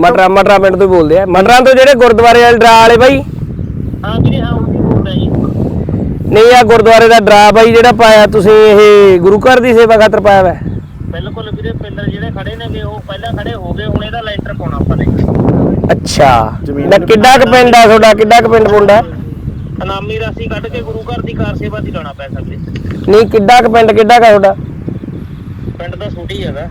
ਮਟਰਾ ਮਟਰਾ ਪਿੰਡ ਤੋਂ ਬੋਲਦੇ ਆ। ਮਟਰਾਂ ਤੋਂ ਜਿਹੜੇ ਗੁਰਦੁਆਰੇ ਵਾਲੇ ਡਰਾ ਵਾਲੇ ਬਾਈ? ਹਾਂ ਵੀਰੇ ਹਾਂ ਉਹ ਵੀ ਬੋਲਦਾ ਜੀ। ਨਹੀਂ ਆ ਗੁਰਦੁਆਰੇ ਦਾ ਡਰਾ ਬਾਈ ਜਿਹੜਾ ਪਾਇਆ ਤੁਸੀਂ ਇਹ ਗੁਰੂ ਘਰ ਦੀ ਸੇਵਾ ਖਾਤਰ ਪਾਇਆ ਵਾ ਬਿਲਕੁਲ ਵੀਰੇ ਪਿੰਡਰ ਜਿਹੜੇ ਖੜੇ ਨੇਗੇ ਉਹ ਪਹਿਲਾਂ ਖੜੇ ਹੋ ਗਏ ਹੁਣ ਇਹਦਾ ਲੈਂਟਰ ਪਾਉਣਾ ਆਪਾਂ ਨੇ। ਅੱਛਾ। ਨਾ ਕਿੱਡਾ ਕੁ ਪਿੰਡ ਆ ਤੁਹਾਡਾ? ਕਿੱਡਾ ਕੁ ਪਿੰਡ ਪੁੰਡਾ ਇਨਾਮੀ ਰਾਸ਼ੀ ਕੱਢ ਕੇ ਗੁਰੂ ਘਰ ਦੀ ਕਾਰ ਸੇਵਾ ਦੀ ਲਾਉਣਾ ਪੈਸਾ ਵੀਰੇ। ਨਹੀਂ ਕਿੱਡਾ ਕੁ ਪਿੰਡ ਕਿੱਡਾ ਕੁ ਆ ਤੁਹਾਡਾ? ਪਿੰਡ ਦਾ ਛੋਟੀ ਹੈਗਾ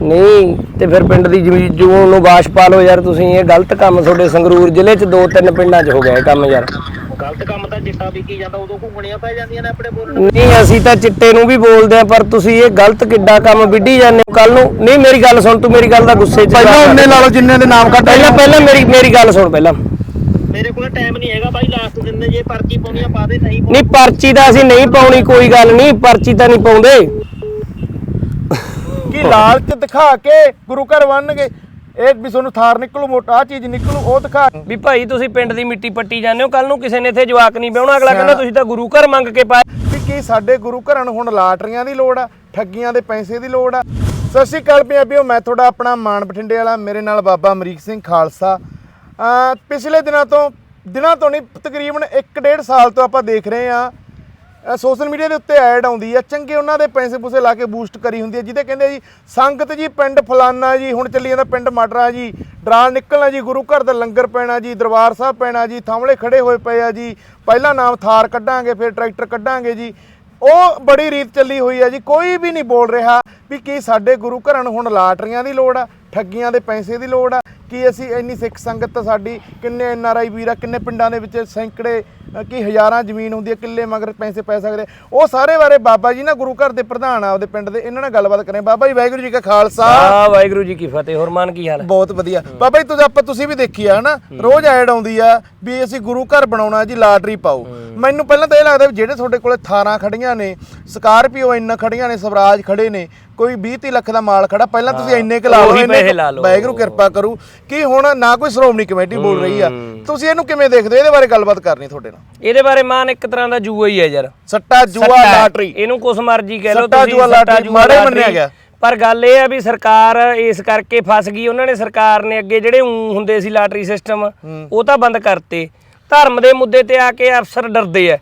ਨਹੀਂ ਤੇ ਫਿਰ ਪਿੰਡ ਦੀ ਜ਼ਮੀਨ ਜੂਨ ਨੂੰ ਬਾਸ਼ ਪਾ ਲਓ ਯਾਰ ਤੁਸੀਂ ਇਹ ਗਲਤ ਕੰਮ ਤੁਹਾਡੇ ਸੰਗਰੂਰ ਜ਼ਿਲ੍ਹੇ 'ਚ ਦੋ ਤਿੰਨ ਪਿੰਡਾਂ 'ਚ ਹੋ ਗਿਆ ਇਹ ਕੰਮ ਯਾਰ। ਗਲਤ ਕੰਮ ਤਾਂ ਚਿੱਟਾ ਵਿਕੀ ਜਾਂਦਾ ਉਦੋਂ ਘੁੰਗਣੀਆਂ ਪੈ ਜਾਂਦੀਆਂ ਨੇ ਆਪਣੇ ਬੋਲਣ। ਨਹੀਂ ਅਸੀਂ ਤਾਂ ਚਿੱਟੇ ਨੂੰ ਵੀ ਬੋਲਦੇ ਆ ਪਰ ਤੁਸੀਂ ਇਹ ਗਲਤ ਕਿੱਡਾ ਕੰਮ ਵਿੱਢੀ ਜਾਂਦੇ ਹੋ ਕੱਲ ਨੂੰ। ਨਹੀਂ ਮੇਰੀ ਗੱਲ ਸੁਣ ਤੂੰ ਮੇਰੀ ਗੱਲ ਦਾ ਗੁੱਸੇ 'ਚ ਪਹਿਲਾਂ ਉਹਨੇ ਲਾ ਲਓ ਜਿੰਨੇ ਦੇ ਨਾਮ ਕੱਢ ਪਹਿਲਾਂ ਪਹਿਲਾਂ ਮੇਰੀ ਮੇਰੀ ਗੱਲ ਸੁਣ ਪਹਿਲਾਂ। ਮੇਰੇ ਕੋਲ ਟਾਈਮ ਨਹੀਂ ਹੈਗਾ ਬਾਈ ਲਾਸਟ ਦਿਨ ਜੇ ਪਰਚੀ ਪਾਉਣੀ ਆ ਪਾ ਦੇ ਨਹੀਂ ਨਹੀਂ ਪਰਚੀ ਤਾਂ ਅਸੀਂ ਨਹੀਂ ਪਾਉਣੀ ਕੋਈ ਗੱਲ ਨਹੀਂ ਪਰਚੀ ਤਾਂ ਨਹੀਂ ਪਾਉਂਦੇ। ਕੀ ਲਾਲਚ ਦਿਖਾ ਕੇ ਗੁਰੂ ਘਰ ਬੰਨਗੇ ਇਹ ਵੀ ਤੁਹਾਨੂੰ ਥਾਰ ਨਿਕਲੂ ਮੋਟਾ ਚੀਜ਼ ਨਿਕਲੂ ਉਹ ਦਿਖਾ। ਵੀ ਭਾਈ ਤੁਸੀਂ ਪਿੰਡ ਦੀ ਮਿੱਟੀ ਪੱਟੀ ਜਾਂਦੇ ਹੋ ਕੱਲ ਨੂੰ ਕਿਸੇ ਨੇ ਇੱਥੇ ਜਵਾਕ ਨਹੀਂ ਵਿਆਹਣਾ ਅਗਲਾ ਕਹਿੰਦਾ ਤੁਸੀਂ ਤਾਂ ਗੁਰੂ ਘਰ ਮੰਗ ਕੇ ਪਾਏ। ਵੀ ਕੀ ਸਾਡੇ ਗੁਰੂ ਘਰਾਂ ਨੂੰ ਹੁਣ ਲਾਟਰੀਆਂ ਦੀ ਲੋੜ ਆ ਠੱਗੀਆਂ ਦੇ ਪੈਸੇ ਦੀ ਲੋੜ ਆ? ਸਤਿ ਸ਼੍ਰੀ ਅਕਾਲ ਪੰਜਾਬੀਓ ਮੈਂ ਤੁਹਾਡਾ ਆਪਣਾ ਮਾਨ ਬਠਿੰਡੇ ਵਾਲਾ ਮੇਰੇ ਨਾਲ ਬਾਬਾ ਅਮਰੀਕ ਸਿੰਘ ਖਾਲਸਾ। ਪਿਛਲੇ ਦਿਨਾਂ ਤੋਂ ਦਿਨਾਂ ਤੋਂ ਨਹੀਂ ਤਕਰੀਬਨ 1.5 ਸਾਲ ਤੋਂ ਆਪਾਂ ਦੇਖ ਰਹੇ ਆ ਸੋਸ਼ਲ ਮੀਡੀਆ ਦੇ ਉੱਤੇ ਐਡ ਆਉਂਦੀ ਆ ਚੰਗੇ ਉਹਨਾਂ ਦੇ ਪੈਸੇ ਪੂਸੇ ਲਾ ਕੇ ਬੂਸਟ ਕਰੀ ਹੁੰਦੀ ਹੈ, ਜਿਹਦੇ ਕਹਿੰਦੇ ਜੀ, ਸੰਗਤ ਜੀ, ਪਿੰਡ ਫਲਾਨਾ ਜੀ, ਹੁਣ ਚੱਲੀ ਜਾਂਦਾ ਪਿੰਡ ਮਾਟਰਾ ਜੀ, ਡਰਾਲ ਨਿਕਲਣਾ ਜੀ, ਗੁਰੂ ਘਰ ਦਾ ਲੰਗਰ ਪੈਣਾ ਜੀ, ਦਰਬਾਰ ਸਾਹਿਬ ਪੈਣਾ ਜੀ, ਥਾਂਵਲੇ ਖੜੇ ਹੋਏ ਪਏ ਆ ਜੀ, ਪਹਿਲਾ ਨਾਮ ਥਾਰ ਕੱਢਾਂਗੇ, ਫਿਰ ਟਰੈਕਟਰ ਕੱਢਾਂਗੇ ਜੀ, ਉਹ ਬੜੀ ਰੀਤ ਚੱਲੀ ਹੋਈ ਆ ਜੀ, ਕੋਈ ਵੀ ਨਹੀਂ ਬੋਲ ਰਿਹਾ ਵੀ ਕੀ ਸਾਡੇ ਗੁਰੂ ਘਰਾਂ ਨੂੰ ਹੁਣ ਲਾਟਰੀਆਂ ਦੀ ਲੋੜ ਆ, ਠੱਗੀਆਂ ਦੇ ਪੈਸੇ ਦੀ ਲੋੜ ਆ ਕੀ ਅਸੀਂ ਇੰਨੀ ਸਿੱਖ ਸੰਗਤ ਸਾਡੀ ਕਿੰਨੇ ਐਨ ਆਰ ਆਈ ਵੀਰ ਆ ਕਿੰਨੇ ਪਿੰਡਾਂ ਦੇ ਵਿੱਚ ਸੈਂਕੜੇ ਕੀ ਹਜ਼ਾਰਾਂ ਜ਼ਮੀਨ ਹੁੰਦੀ ਹੈ ਕਿੱਲੇ ਮਗਰ ਪੈਸੇ ਪੈ ਸਕਦੇ। ਉਹ ਸਾਰੇ ਬਾਰੇ ਬਾਬਾ ਜੀ ਨਾ ਗੁਰੂ ਘਰ ਦੇ ਪ੍ਰਧਾਨ ਆ ਆਪਦੇ ਪਿੰਡ ਦੇ ਇਹਨਾਂ ਨਾਲ ਗੱਲਬਾਤ ਕਰੇ। ਬਾਬਾ ਜੀ ਵਾਹਿਗੁਰੂ ਜੀ ਕਾ ਖਾਲਸਾ। ਆ ਵਾਹਿਗੁਰੂ ਜੀ ਕੀ ਫਤਿਹ। ਹੋਰ ਮਾਨ ਕੀ ਹਾਲ ਹੈ? ਬਹੁਤ ਵਧੀਆ। ਬਾਬਾ ਜੀ ਤੁਸੀਂ ਆਪਾਂ ਤੁਸੀਂ ਵੀ ਦੇਖੀ ਆ ਹਨਾ? ਰੋਜ਼ ਐਡ ਆਉਂਦੀ ਆ ਵੀ ਅਸੀਂ ਗੁਰੂ ਘਰ ਬਣਾਉਣਾ ਜੀ ਲਾਟਰੀ ਪਾਓ। ਮੈਨੂੰ ਪਹਿਲਾਂ ਤਾਂ ਇਹ ਲੱਗਦਾ ਵੀ ਜਿਹੜੇ ਤੁਹਾਡੇ ਕੋਲੇ ਥਾਰਾਂ ਖੜੀਆਂ ਨੇ ਸਕਾਰਪੀਓ ਇੰਨਾ ਖੜੀਆਂ ਨੇ ਸਵਰਾਜ ਖੜੇ ਨੇ ਕੋਈ 20 30 ਲੱਖ ਦਾ ਮਾਲ ਖੜਾ ਪਹਿਲਾਂ ਤੁਸੀਂ ਇੰਨੇ ਕੁ ਲਾ ਲਓ ਉਹੀ ਪੈਸੇ ਕੁ- ਲਾ ਲਓ। ਵਾਹਿਗੁਰੂ ਕਿਰਪਾ ਕਰੂ ਕਿ ਹੁਣ ਨਾ ਕੋਈ ਸ਼੍ਰੋਮਣੀ ਕਮੇਟੀ ਬੋਲ ਰਹੀ ਆ। ਤੁਸੀਂ ਇਹਨੂੰ ਕਿਵੇਂ ਦੇਖਦੇ ਹੋ? ਇਹਦੇ ਬਾਰੇ ਗੱਲਬਾਤ ਕਰਨੀ ਤੁਹਾਡੇ ਨਾਲ। ਇਹਦੇ ਬਾਰੇ ਮਾਨ ਇੱਕ ਤਰ੍ਹਾਂ ਦਾ ਜੂਆ ਹੀ ਹੈ ਯਾਰ। ਸੱਟਾ ਜੂਆ ਸੱਟਾ ਹੈ। ਲਾਟਰੀ। ਇਹਨੂੰ ਕੁਛ ਮਰਜ਼ੀ ਕਹਿ ਲਓ ਸੱਟਾ ਤੁਸੀਂ ਜੂਆ ਸੱਟਾ ਲਾਟਰੀ, ਜੂਆ ਮਾੜਾ ਹੀ ਲਾਟਰੀ। ਮੰਨਿਆ ਗਿਆ। ਪਰ ਗੱਲ ਇਹ ਆ ਵੀ ਸਰਕਾਰ ਇਸ ਕਰਕੇ ਫਸ ਗਈ ਉਹਨਾਂ ਨੇ ਸਰਕਾਰ ਨੇ ਅੱਗੇ ਜਿਹੜੇ ਊਂ ਹੁੰਦੇ ਸੀ ਲਾਟਰੀ ਸਿਸਟਮ ਉਹ ਤਾਂ ਬੰਦ ਕਰਤੇ। ਧਰਮ ਦੇ ਮੁੱਦੇ ਤੇ ਆ ਕੇ ਅਫਸਰ ਡਰਦੇ ਆ।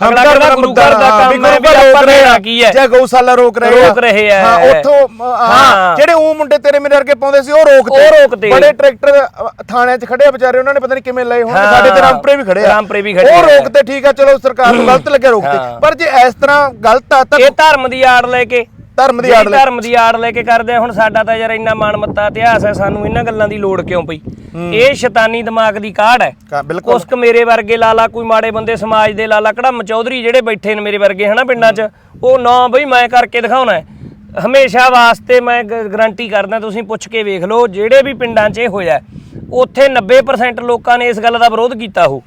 ਅਗਲਾ ਕਹਿੰਦਾ ਗੁਰੂ ਘਰ ਦਾ ਕੰਮ ਹੈ ਵੀ ਆਪਾਂ ਦੇਣਾ ਕੀ ਹੈ ਜਾਂ ਗਊਸ਼ਾਲਾ ਰੋਕ ਰਹੇ ਰੋਕ ਰਹੇ ਆ। ਹਾਂ ਉੱਥੋਂ ਅ, ਹਾਂ ਹਾਂ। ਜਿਹੜੇ ਉਹ ਮੁੰਡੇ ਤੇਰੇ ਮੇਰੇ ਵਰਗੇ ਪਾਉਂਦੇ ਸੀ ਉਹ ਰੋਕਤੇ ਉਹ ਰੋਕਤੇ। ਬੜੇ ਟਰੈਕਟਰ ਥਾਣਿਆਂ 'ਚ ਖੜੇ ਆ ਵਿਚਾਰੇ ਉਹਨਾਂ ਨੇ ਪਤਾ ਨਹੀਂ ਕਿਵੇਂ ਲਏ ਹੋਣਗੇ ਹਾਂ। ਸਾਡੇ ਤੇ ਰਾਮਪਰੇ ਵੀ ਖੜੇ ਆ ਰਾਮਪੁਰੇ ਵੀ ਖੜੇ ਉਹ ਆ। ਰੋਕਤੇ ਠੀਕ ਆ ਚਲੋ ਸਰਕਾਰ ਨੂੰ ਗਲਤ ਲੱਗਿਆ ਰੋਕਤੇ ਹਾਂ। ਪਰ ਜੇ ਇਸ ਤਰ੍ਹਾਂ ਗਲਤ ਆ ਤਾਂ ਇਹ ਧਰਮ ਦੀ ਆੜ ਲੈ ਕੇ ਧਰਮ ਦੀ ਜਿਹੜੀ ਆੜ ਲੈ ਧਰਮ ਦੀ ਆੜ ਲੈ ਕੇ ਕਰਦੇ ਆ ਹੁਣ ਸਾਡਾ ਤਾਂ ਯਾਰ ਇੰਨਾ ਮਾਣ ਮੱਤਾ ਇਤਿਹਾਸ ਹੈ ਸਾਨੂੰ ਇਹਨਾਂ ਗੱਲਾਂ ਦੀ ਲੋੜ ਕਿਉਂ ਪਈ? ਇਹ ਸ਼ੈਤਾਨੀ ਦਿਮਾਗ ਦੀ ਕਾਢ ਹੈ। ਕਾ- ਬਿਲਕੁਲ। ਕੁਸਕ ਮੇਰੇ ਵਰਗੇ ਲਾਲਾ ਕੋਈ ਮਾੜੇ ਬੰਦੇ ਸਮਾਜ ਦੇ ਲਾਲਾ ਕੜਮ ਚੌਧਰੀ ਜਿਹੜੇ ਬੈਠੇ ਨੇ ਮੇਰੇ ਵਰਗੇ ਹਨਾ ਪਿੰਡਾਂ 'ਚ ਉਹ ਨਾ ਬਈ ਮੈਂ ਕਰਕੇ ਦਿਖਾਉਣਾ ਹੈ। ਹਮੇਸ਼ਾ ਵਾਸਤੇ ਮੈਂ ਗਾਰੰਟੀ ਕਰਦਾ ਤੁਸੀਂ ਪੁੱਛ ਕੇ ਵੇਖ ਲਓ ਜਿਹੜੇ ਵੀ ਪਿੰਡਾਂ 'ਚ ਇਹ ਹੋਇਆ ਉੱਥੇ 90% ਲੋਕਾਂ ਨੇ ਇਸ ਗੱਲ ਦਾ ਵਿਰੋਧ ਕੀਤਾ ਹੋ।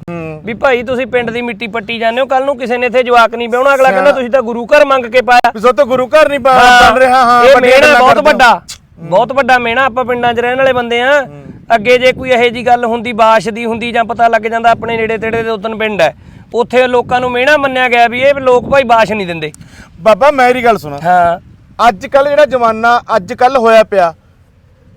ਵੀ ਭਾਈ ਤੁਸੀਂ ਪਿੰਡ ਦੀ ਮਿੱਟੀ ਪੱਟੀ ਜਾਂਦੇ ਹੋ ਕੱਲ ਨੂੰ ਕਿਸੇ ਨੇ ਇੱਥੇ ਜਵਾਕ ਨਹੀਂ ਵਿਆਹਣਾ ਅਗਲਾ ਕਹਿੰਦਾ ਤੁਸੀਂ ਤਾਂ ਗੁਰੂ ਘਰ ਮੰਗ ਕੇ ਪਾਇਆ। ਸੋ ਤੋਂ ਗੁਰੂ ਘਰ ਨਹੀਂ ਬਣ ਬਣ ਰਿਹਾ ਹਾਂ ਇਹ ਮੇਣਾ ਬਹੁਤ। ਵੱਡਾ ਬਹੁਤ ਵੱਡਾ ਮੇਣਾ ਆਪਾਂ ਪਿੰਡਾਂ 'ਚ ਰਹਿਣ ਵਾਲੇ ਬੰਦੇ ਆ। ਅੱਗੇ ਜੇ ਕੋਈ ਇਹੋ ਜੀ ਗੱਲ ਹੁੰਦੀ ਬਾਸ਼ ਦੀ ਹੁੰਦੀ ਜਾਂ ਪਤਾ ਲੱਗ ਜਾਂਦਾ ਆਪਣੇ ਨੇੜੇ ਤੇੜੇ ਦੇ ਉਤਨ ਪਿੰਡ ਹੈ ਉੱਥੇ ਲੋਕਾਂ ਨੂੰ ਮੇਣਾ ਮੰਨਿਆ ਗਿਆ ਵੀ ਇਹ ਲੋਕ ਭਾਈ ਬਾਸ਼ ਨਹੀਂ ਦਿੰਦੇ। ਬਾਬਾ ਮੇਰੀ ਗੱਲ ਸੁਣਾ। ਹਾਂ। ਅੱਜ ਕੱਲ ਜਿਹੜਾ ਜ਼ਮਾਨਾ ਅੱਜ ਕੱਲ ਹੋਇਆ ਪਿਆ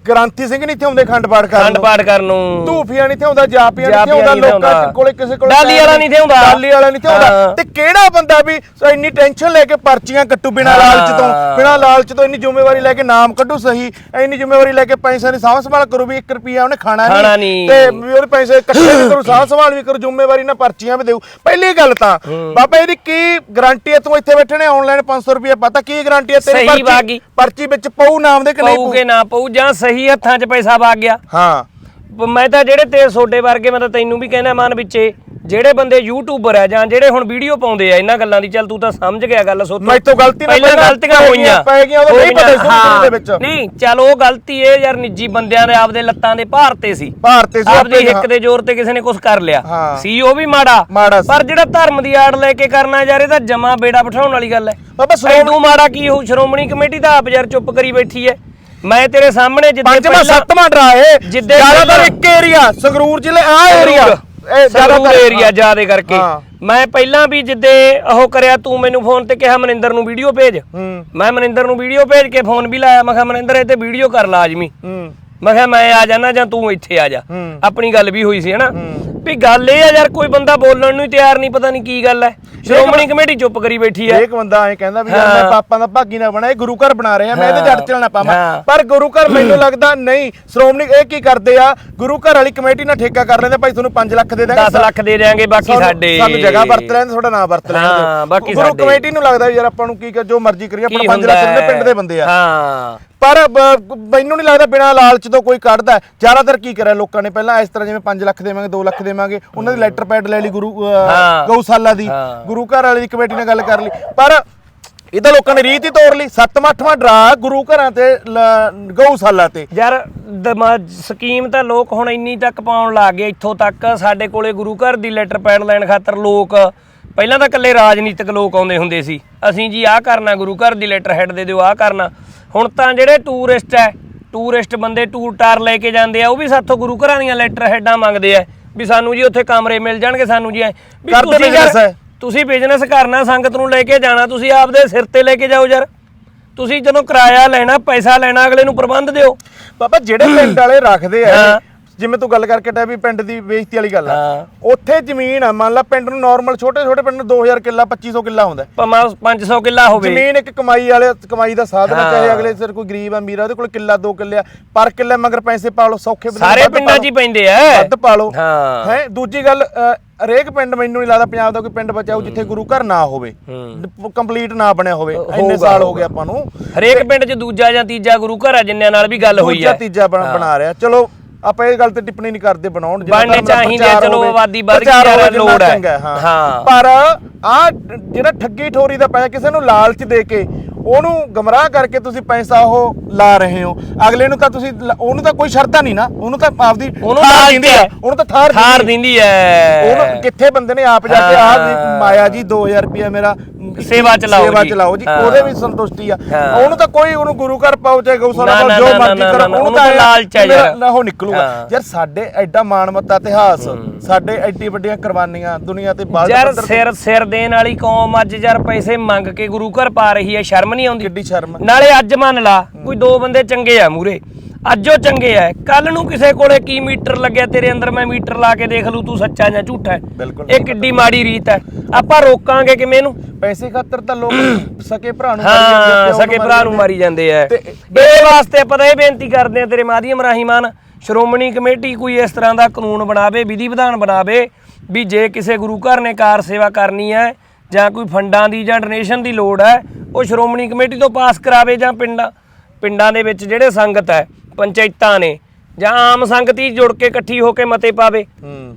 ਗ੍ਰਾਂਥੀ ਸਿੰਘ ਨਹੀਂ ਇੱਥੇ ਆਉਂਦੇ ਖੰਡ ਪਾਠ ਕਰਨ ਖੰਡ ਪਾਠ ਕਰਨ ਨੂੰ ਧੂਫੀਆਂ ਨਹੀਂ ਥਿਆਉਂਦਾ ਜਾਪੀਆਂ ਨਹੀਂ ਥਿਆਉਂਦਾ ਨਹੀਂ ਲੋਕਾਂ। ਕੋਲੇ ਕਿਸੇ ਕੋਲੇ ਡਾਲੀ ਵਾਲਾ ਨਹੀਂ ਥਿਆਉਂਦਾ। ਡਾਲੀ ਵਾਲਾ ਨਹੀਂ ਥਿਆਉਂਦਾ ਹਾਂ। ਤੇ ਕਿਹੜਾ ਬੰਦਾ ਵੀ ਇੰਨੀ ਟੈਨਸ਼ਨ ਲੈ ਕੇ ਪਰਚੀਆਂ ਕੱਟੂ ਬਿਨਾਂ ਲਾਲਚ ਤੋਂ। ਬਿਨਾਂ ਲਾਲਚ ਤੋਂ ਇੰਨੀ ਜ਼ਿੰਮੇਵਾਰੀ ਲੈ ਕੇ ਨਾਮ ਕੱਢੂ ਸਹੀ ਇੰਨੀ ਜ਼ਿੰਮੇਵਾਰੀ ਲੈ ਕੇ ਪੈਸਾ ਦੀ ਸਾਂਭ ਸੰਭਾਲ ਕਰੂ ਵੀ 1 ਰੁਪਿਆ ਉਹਨੇ ਖਾਣਾ ਨਹੀਂ। ਤੇ ਉਹਦੇ ਪੈਸੇ ਇਕੱਠੇ ਵੀ ਕਰੂ ਸਾਂਭ ਸੰਭਾਲ ਵੀ ਕਰੂ ਜ਼ਿੰਮੇਵਾਰੀ ਨਾਲ ਪਰਚੀਆਂ ਵੀ ਦੇਊ ਪਹਿਲੀ ਗੱਲ ਤਾਂ ਬਾਬਾ ਇਹਦੀ ਕੀ ਗਾਰੰਟੀ ਹੈ ਤੂੰ ਇੱਥੇ ਬੈਠੇ ਨੇ ਆਨਲਾਈਨ 500 ਰੁਪਏ ਪਤਾ ਕੀ ਗਾਰੰਟੀ ਹੈ ਤੇਰੀ ਬਾਗੀ। ਪਰਚੀ ਵਿੱਚ ਪਊ ਨਾਮ ਦੇ ਕਿ ਨਹੀਂ ਪਊ ਪਊ ਕੇ ਨਾ ਪਊ ਜਾਂ ਸਹੀ ਹੱਥਾਂ 'ਚ ਪੈਸਾ ਵਗ ਗਿਆ। ਹਾਂ। ਮੈਂ ਤਾਂ ਜਿਹੜੇ ਤੇ ਛੋਟੇ ਵਰਗੇ ਮੈਂ ਤਾਂ ਤੈਨੂੰ ਵੀ ਕਹਿਣਾ ਮਨ ਵਿੱਚੇ ਜਿਹੜੇ ਬੰਦੇ ਯੂਟਿਊਬਰ ਆ ਜਾਂ ਜਿਹੜੇ ਹੁਣ ਵੀਡੀਓ ਪਾਉਂਦੇ ਆ ਇਹਨਾਂ ਗੱਲਾਂ ਦੀ ਚੱਲ ਤੂੰ ਤਾਂ ਸਮਝ ਗਿਆ ਗੱਲ ਸੋਤੋ। ਮੈਥੋਂ ਗਲਤੀ ਨਾਲ ਪਹਿਲਾਂ ਪਹਿਲਾਂ ਗਲਤੀਆਂ ਪੈ ਹੋਈਆਂ। ਪੈ ਗਈਆਂ, ਨਹੀਂ ਪਤਾ ਸੀ ਦੇ ਵਿੱਚ। ਨਹੀਂ ਚੱਲ ਉਹ ਗਲਤੀ ਇਹ ਯਾਰ ਨਿੱਜੀ ਬੰਦਿਆਂ ਦੇ ਆਪਦੇ ਲੱਤਾਂ ਦੇ ਭਾਰ ਤੇ ਸੀ। ਭਾਰ ਤੇ ਸੀ ਆਪਦੀ ਆਪਣੇ, ਹਿੱਕ ਦੇ ਜ਼ੋਰ ਤੇ ਕਿਸੇ ਨੇ ਕੁਝ ਕਰ ਲਿਆ। ਹਾਂ। ਸੀ ਉਹ ਵੀ ਮਾੜਾ। ਮਾੜਾ ਸੀ। ਪਰ ਜਿਹੜਾ ਧਰਮ ਦੀ ਆੜ ਲੈ ਕੇ ਕਰਨਾ ਯਾਰ ਇਹ ਤਾਂ ਜਮਾ ਬੇੜਾ ਬਿਠਾਉਣ ਵਾਲੀ ਗੱਲ ਹੈ। ਬਾਬਾ ਸ਼੍ਰੋਮਣੀ- ਤੂੰ ਮਾੜਾ ਕੀ ਹੋ ਸ਼੍ਰੋਮਣੀ ਕਮੇਟੀ ਤਾਂ ਆਪ ਯਾਰ ਚੁੱਪ ਕਰੀ ਬੈਠੀ ਹੈ। ਮੈਂ ਤੇਰੇ ਸਾਹਮਣੇ ਜਿੱਦੇ ਪੰਜਵਾਂ ਸੱਤਵਾਂ ਡਰਾ ਏ ਜ਼ਿਆਦਾਤਰ ਇੱਕ ਏਰੀਆ ਸੰਗਰੂਰ ਜ਼ਿਲ੍ਹੇ ਆ ਏਰੀਆ ਇਹ ਜ਼ਿਆਦਾਤਰ ਏਰੀਆ ਜਿਆਦੇ ਕਰਕੇ। ਮੈਂ ਪਹਿਲਾਂ ਵੀ ਜਿੱਦੇ ਉਹ ਕਰਿਆ ਤੂੰ ਮੈਨੂੰ ਫੋਨ ਤੇ ਕਿਹਾ ਮਨਿੰਦਰ ਨੂੰ ਵੀਡੀਓ ਭੇਜ। ਮੈਂ ਮਨਿੰਦਰ ਨੂੰ ਵੀਡੀਓ ਭੇਜ ਕੇ ਫੋਨ ਵੀ ਲਾਇਆ। ਮੈਂ ਕਿਹਾ ਮਨਿੰਦਰ ਇਹ ਤੇ ਵੀਡੀਓ ਕਰ ਲਾਜ਼ਮੀ। ਹੂੰ। ਮੈਂ ਕਿਹਾ ਮੈਂ ਆ ਜਾਣਾ ਜਾਂ ਤੂੰ ਇੱਥੇ ਆ ਜਾ। ਆਪਣੀ ਗੱਲ ਵੀ ਹੋਈ ਸੀ ਹਨਾ? ਵੀ ਗੱਲ ਇਹ ਆ ਯਾਰ ਕੋਈ ਬੰਦਾ ਬੋਲਣ ਨੂੰ ਹੀ ਤਿਆਰ ਨਹੀਂ ਪਤਾ ਨਹੀਂ ਕੀ ਗੱਲ ਹੈ। ਸ਼੍ਰੋਮਣੀ ਕਮੇਟੀ ਚੁੱਪ ਕਰੀ ਬੈਠੀ ਹੈ। ਇੱਕ ਬੰਦਾ ਐ ਕਹਿੰਦਾ ਵੀ ਯਾਰ ਮੈਂ ਪਾਪਾਂ ਦਾ ਭਾਗੀ ਨਾ ਬਣਾ ਇਹ ਗੁਰੂ ਘਰ ਬਣਾ ਰਹੇ ਮੈਂ ਇਹਦੇ ਜੜ ਚੱਲਣਾ ਪਾਵਾਂ। ਪਰ ਗੁਰੂ ਘਰ ਮੈਨੂੰ ਲੱਗਦਾ ਨਹੀਂ ਸ਼੍ਰੋਮਣੀ ਇਹ ਕੀ ਕਰਦੇ ਆ ਗੁਰੂ ਘਰ ਵਾਲੀ ਕਮੇਟੀ ਨਾਲ ਠੇਕਾ ਕਰ ਲੈਂਦੇ ਭਾਈ ਤੁਹਾਨੂੰ 5 ਲੱਖ ਦੇ ਦਾਂਗੇ 10 ਲੱਖ ਦੇ ਦੇਾਂਗੇ ਬਾਕੀ ਸਾਡੇ ਸਾਨੂੰ ਜਗ੍ਹਾ ਵਰਤ ਲੈਣ ਤੁਹਾਡਾ ਨਾਮ ਵਰਤ ਲੈਣ। ਹਾਂ, ਬਾਕੀ ਗੁਰੂ। ਕਮੇਟੀ ਨੂੰ ਲੱਗਦਾ ਵੀ ਯਾਰ ਆਪਾਂ ਨੂੰ ਕੀ ਕਰ ਜੋ ਮਰਜ਼ੀ ਕਰੀਏ ਆਪਣਾ 5 ਹੁੰਦਾ ਲੱਖ ਦੇ? ਪਿੰਡ ਦੇ ਬੰਦੇ ਆ। ਹਾਂ। ਪਰ ਮੈਨੂੰ ਨਹੀਂ ਲੱਗਦਾ ਬਿਨਾਂ ਲਾਲਚ ਤੋਂ ਕੋਈ ਕੱਢਦਾ। ਜ਼ਿਆਦਾਤਰ ਕੀ ਕਰਿਆ ਲੋਕਾਂ ਨੇ? ਪਹਿਲਾਂ ਇਸ ਤਰ੍ਹਾਂ ਜਿਵੇਂ 5 ਲੱਖ ਦੇਵਾਂਗੇ 2 ਲੱਖ ਦੇਵਾਂਗੇ। ਉਹਨਾਂ ਦੀ ਲੈਟਰ ਪੈਡ ਲੈ ਲਈ ਗੁਰੂ ਅਹ, ਹਾਂ। ਗਊਸ਼ਾਲਾ ਦੀ। ਹਾਂ। ਗੁਰੂ ਘਰ ਵਾਲੇ ਦੀ ਕਮੇਟੀ ਨਾਲ ਗੱਲ ਕਰ ਲਈ। ਪਰ ਇਹਦਾ ਲੋਕਾਂ ਨੇ ਰੀਤ ਹੀ ਤੋੜ ਲਈ। 7ਵਾਂ 8ਵਾਂ ਡਰਾ ਗੁਰੂ ਘਰਾਂ ਤੇ ਲ- ਗਊਸ਼ਾਲਾ ਤੇ। ਯਾਰ ਸਕੀਮ ਤਾਂ ਲੋਕ ਹੁਣ ਇੰਨੀ ਤੱਕ ਪਾਉਣ ਲੱਗ ਗਏ। ਇੱਥੋਂ ਤੱਕ ਸਾਡੇ ਕੋਲੇ ਗੁਰੂ ਘਰ ਦੀ ਲੈਟਰ ਪੈਡ ਲੈਣ ਖਾਤਰ ਲੋਕ ਪਹਿਲਾਂ ਤਾਂ ਇਕੱਲੇ ਰਾਜਨੀਤਿਕ ਲੋਕ ਆਉਂਦੇ ਹੁੰਦੇ ਸੀ। ਅਸੀਂ ਜੀ ਆਹ ਕਰਨਾ ਗੁਰੂ ਘਰ ਦੀ ਲੈਟਰ ਹੈਡ ਦੇ ਦਿਓ ਆਹ ਕਰਨਾ। ਹੁਣ ਤਾਂ ਜਿਹੜੇ ਟੂਰਿਸਟ ਐ ਟੂਰਿਸਟ ਬੰਦੇ ਟੂਰ ਟਾਰ ਲੈ ਕੇ ਜਾਂਦੇ ਆ ਉਹ ਵੀ ਸਾਥੋਂ ਗੁਰੂ ਘਰਾਂ ਦੀਆਂ ਲੈਟਰ ਹੈਡਾਂ ਮੰਗਦੇ ਆ। ਵੀ ਸਾਨੂੰ ਜੀ ਉੱਥੇ ਕਮਰੇ ਮਿਲ ਜਾਣਗੇ ਸਾਨੂੰ ਜੀ ਐਂ। ਵੀ ਕਰਦੇ ਤੁਸੀਂ ਯਾਰ- business। ਤੁਸੀਂ ਬਿਜ਼ਨਸ ਕਰਨਾ ਸੰਗਤ ਨੂੰ ਲੈ ਕੇ ਜਾਣਾ ਤੁਸੀਂ ਆਪਦੇ ਸਿਰ ਤੇ ਲੈ ਕੇ ਜਾਓ ਯਾਰ ਤੁਸੀਂ ਜਦੋਂ ਕਿਰਾਇਆ ਲੈਣਾ ਪੈਸਾ ਲੈਣਾ ਅਗਲੇ ਨੂੰ ਪ੍ਰਬੰਧ ਦਿਓ ਬਾਬਾ ਜਿਹੜੇ ਪਿੰਡ ਵਾਲੇ ਰੱਖਦੇ ਆ ਹਾਂ। ਜਿਵੇਂ ਤੂੰ ਗੱਲ ਕਰਕੇ ਟਿਆ ਵੀ ਪਿੰਡ ਦੀ ਬੇਇੱਜ਼ਤੀ ਵਾਲੀ ਗੱਲ ਆ। ਉੱਥੇ ਜ਼ਮੀਨ ਆ ਮੰਨ ਲਾ ਪਿੰਡ ਨੂੰ ਨਾਰਮਲ ਛੋਟੇ ਛੋਟੇ ਪਿੰਡ ਨੂੰ 2000 ਕਿੱਲਾ 2500 ਕਿੱਲਾ ਹੁੰਦਾ। ਭਾਵੇਂ 500 ਕਿੱਲਾ ਹੋਵੇ। ਜ਼ਮੀਨ ਇੱਕ ਕਮਾਈ ਵਾਲੇ ਕਮਾਈ ਦਾ ਸਾਧਨ ਆ। ਚਾਹੇ ਅਗਲੇ ਸਿਰ ਕੋਈ ਗਰੀਬ ਆ ਅਮੀਰ ਆ ਉਹਦੇ ਕੋਲ ਕਿੱਲਾ ਦੋ ਕਿੱਲੇ ਆ। ਪਰ ਕਿੱਲੇ ਮਗਰ ਪੈਸੇ ਪਾ ਲਓ ਸੌਖੇ ਸਾਰੇ ਪਿੰਡਾਂ 'ਚ। ਹੀ ਪੈਂਦੇ ਆ। ਵੱਧ ਪਾ ਲਓ। ਹਾਂ। ਹੈ ਦੂਜੀ ਗੱਲ ਹਰੇਕ ਪਿੰਡ ਮੈਨੂੰ ਨਹੀਂ ਲੱਗਦਾ ਪੰਜਾਬ ਦਾ ਕੋਈ ਪਿੰਡ ਬਚਾਊ ਜਿੱਥੇ ਗੁਰੂ ਘਰ ਨਾ ਹੋਵੇ। ਕੰਪਲੀਟ ਨਾ ਬਣਿਆ ਹੋਵੇ। ਇੰਨੇ ਸਾਲ ਹੋ ਗਏ ਆਪਾਂ ਨੂੰ। ਹਰੇਕ ਪਿੰਡ 'ਚ ਦੂਜਾ ਜਾਂ ਤੀਜਾ ਗੁਰੂ ਘਰ ਆ ਜਿੰਨਿਆਂ ਨਾਲ ਵੀ ਗੱਲ ਹੋਈ ਦੂਜਾ ਹੈ। ਤੀਜਾ ਬਣਾ ਰਿਹਾ। ਚਲੋ ਆਪਾਂ ਇਹ ਗੱਲ ਤੇ ਟਿੱਪਣੀ ਨਹੀਂ ਕਰਦੇ ਬਣਾਉਣ ਬਣਨੇ ਚਾਹੀਦੇ ਚਲੋ ਆਬਾਦੀ ਵੱਧ ਗਈ ਯਾਰ, ਲੋੜ ਹਾਂ ਹਾਂ। ਪਰ ਆ ਜਿਹੜਾ ਠੱਗੀ ਠੋਰੀ ਦਾ ਪੈਸਾ ਕਿਸੇ ਨੂੰ ਲਾਲਚ ਦੇ ਕੇ ਉਹਨੂੰ ਗਮਰਾਹ ਕਰਕੇ ਤੁਸੀਂ ਪੈਸਾ ਉਹ ਲਾ ਰਹੇ ਹੋ ਅਗਲੇ ਨੂੰ ਤਾਂ ਤੁਸੀਂ ਲ- ਉਹਨੂੰ ਤਾਂ ਕੋਈ ਸ਼ਰਧਾ ਨਹੀਂ ਨਾ ਉਹਨੂੰ ਤਾਂ ਆਪਦੀ ਉਹਨੂੰ ਥਾਰ ਲਾਲਚ ਦਿੰਦੀ ਹੈ। ਆ ਉਹਨੂੰ ਤਾਂ ਥਾਰ ਥਾਰ ਦਿੰਦੀ ਦਿੰਦੀ ਐ ਉਹਨੂੰ ਕਿੱਥੇ ਬੰਦੇ ਨੇ ਆਪ ਜਾ ਕੇ ਹਾਂ। ਆ ਮਾਇਆ ਜੀ 2000 ਰੁਪਿਆ ਮੇਰਾ ਸੇਵਾ ਚਲਾਓ ਸੇਵਾ ਜੀ। ਚਲਾਓ ਜੀ ਹਾਂ। ਉਹਦੇ ਵੀ ਸੰਤੁਸ਼ਟੀ ਆ ਹਾਂ। ਉਹਨੂੰ ਤਾਂ ਕੋਈ ਉਹਨੂੰ ਗੁਰੂ ਘਰ ਪਾਓ ਚਾਹੇ ਗਊਸ਼ਾਲਾ ਨਾ, ਪਾਓ ਨਾ, ਜੋ ਨਾ, ਮਰਜ਼ੀ ਨਾ, ਕਰੋ ਨਾ, ਨਾ, ਉਹਨੂੰ ਤਾਂ ਇਹ ਆ ਲਾਲਚ ਹੈ ਮੇਰਾ- ਯਾਰ। ਨਾ ਉਹ ਨਿਕਲੂਗਾ ਹਾਂ। ਯਾਰ ਸਾਡੇ ਐਡਾ ਮਾਣਮੱਤਾ ਇਤਿਹਾਸ ਸਾਡੇ ਐਡੀ ਵੱਡੀਆਂ ਕੁਰਬਾਨੀਆਂ ਦੁਨੀਆ ਤੇ ਯਾਰ ਸਿਰ ਸਿਰ ਦੇਣ ਵਾਲੀ ਕੌਮ ਅੱਜ ਯਾਰ ਪੈਸੇ ਮੰਗ ਕੇ ਗੁਰੂ ਘਰ ਪਾ ਰਹੀ ਐ ਸ਼ਰਮ ਨਹੀਂ ਆਉਂਦੀ। ਕਿੱਡੀ ਸ਼ਰਮ? ਨਾਲੇ ਅੱਜ ਮੰਨ ਲਾ ਕੋਈ ਦੋ ਬੰਦੇ ਚੰਗੇ ਆ ਮੂਰੇ। ਅੱਜ ਉਹ ਚੰਗੇ ਆ। ਕੱਲ ਨੂੰ ਕਿਸੇ ਕੋਲੇ ਕੀ ਮੀਟਰ ਲੱਗਿਆ ਤੇਰੇ ਅੰਦਰ ਮੈਂ ਮੀਟਰ ਲਾ ਕੇ ਦੇਖ ਲੂ ਤੂੰ ਸੱਚਾ ਜਾਂ ਝੂਠਾ। ਇਹ ਕਿੱਡੀ ਮਾੜੀ ਰੀਤ ਹੈ। ਆਪਾਂ ਰੋਕਾਂਗੇ ਕਿਵੇਂ ਇਹਨੂੰ? ਪੈਸੇ ਖਾਤਰ ਤਾਂ ਲੋਕ ਸਕੇ ਭਰਾ ਨੂੰ ਮਾਰੀ ਜਾਂਦੇ ਆ, ਸਕੇ ਭਰਾ ਨੂੰ ਮਾਰੀ ਜਾਂਦੇ ਆ। ਤੇ ਇਹ ਵਾਸਤੇ ਆਪਾਂ ਤਾਂ ਇਹ ਬੇਨਤੀ ਕਰਦੇ ਆ ਤੇਰੇ ਮਾਧਿਅਮ ਰਾਹੀਂ ਮਾਨ ਸ਼੍ਰੋਮਣੀ ਕਮੇਟੀ ਕੋਈ ਇਸ ਤਰ੍ਹਾਂ ਦਾ ਕਾਨੂੰਨ ਬਣਾਵੇ ਵਿਧੀ ਵਿਧਾਨ ਬਣਾਵੇ ਵੀ ਜੇ ਕਿਸੇ ਗੁਰੂ ਘਰ ਨੇ ਕਾਰ ਸੇਵਾ ਕਰਨੀ ਹੈ ਜਾਂ ਕੋਈ ਫੰਡਾਂ ਦੀ ਜਾਂ ਡੋਨੇਸ਼ਨ ਦੀ ਲੋੜ ਹੈ ਉਹ ਸ਼੍ਰੋਮਣੀ ਕਮੇਟੀ ਤੋਂ ਪਾਸ ਕਰਾਵੇ ਜਾਂ ਪਿੰਡਾਂ ਪਿੰਡਾਂ ਦੇ ਵਿੱਚ ਜਿਹੜੇ ਸੰਗਤ ਹੈ ਪੰਚਾਇਤਾਂ ਨੇ ਜਾਂ ਆਮ ਸੰਗਤ ਹੀ ਜੁੜ ਕੇ ਇਕੱਠੀ ਹੋ ਕੇ ਮਤੇ ਪਾਵੇ ਹੂੰ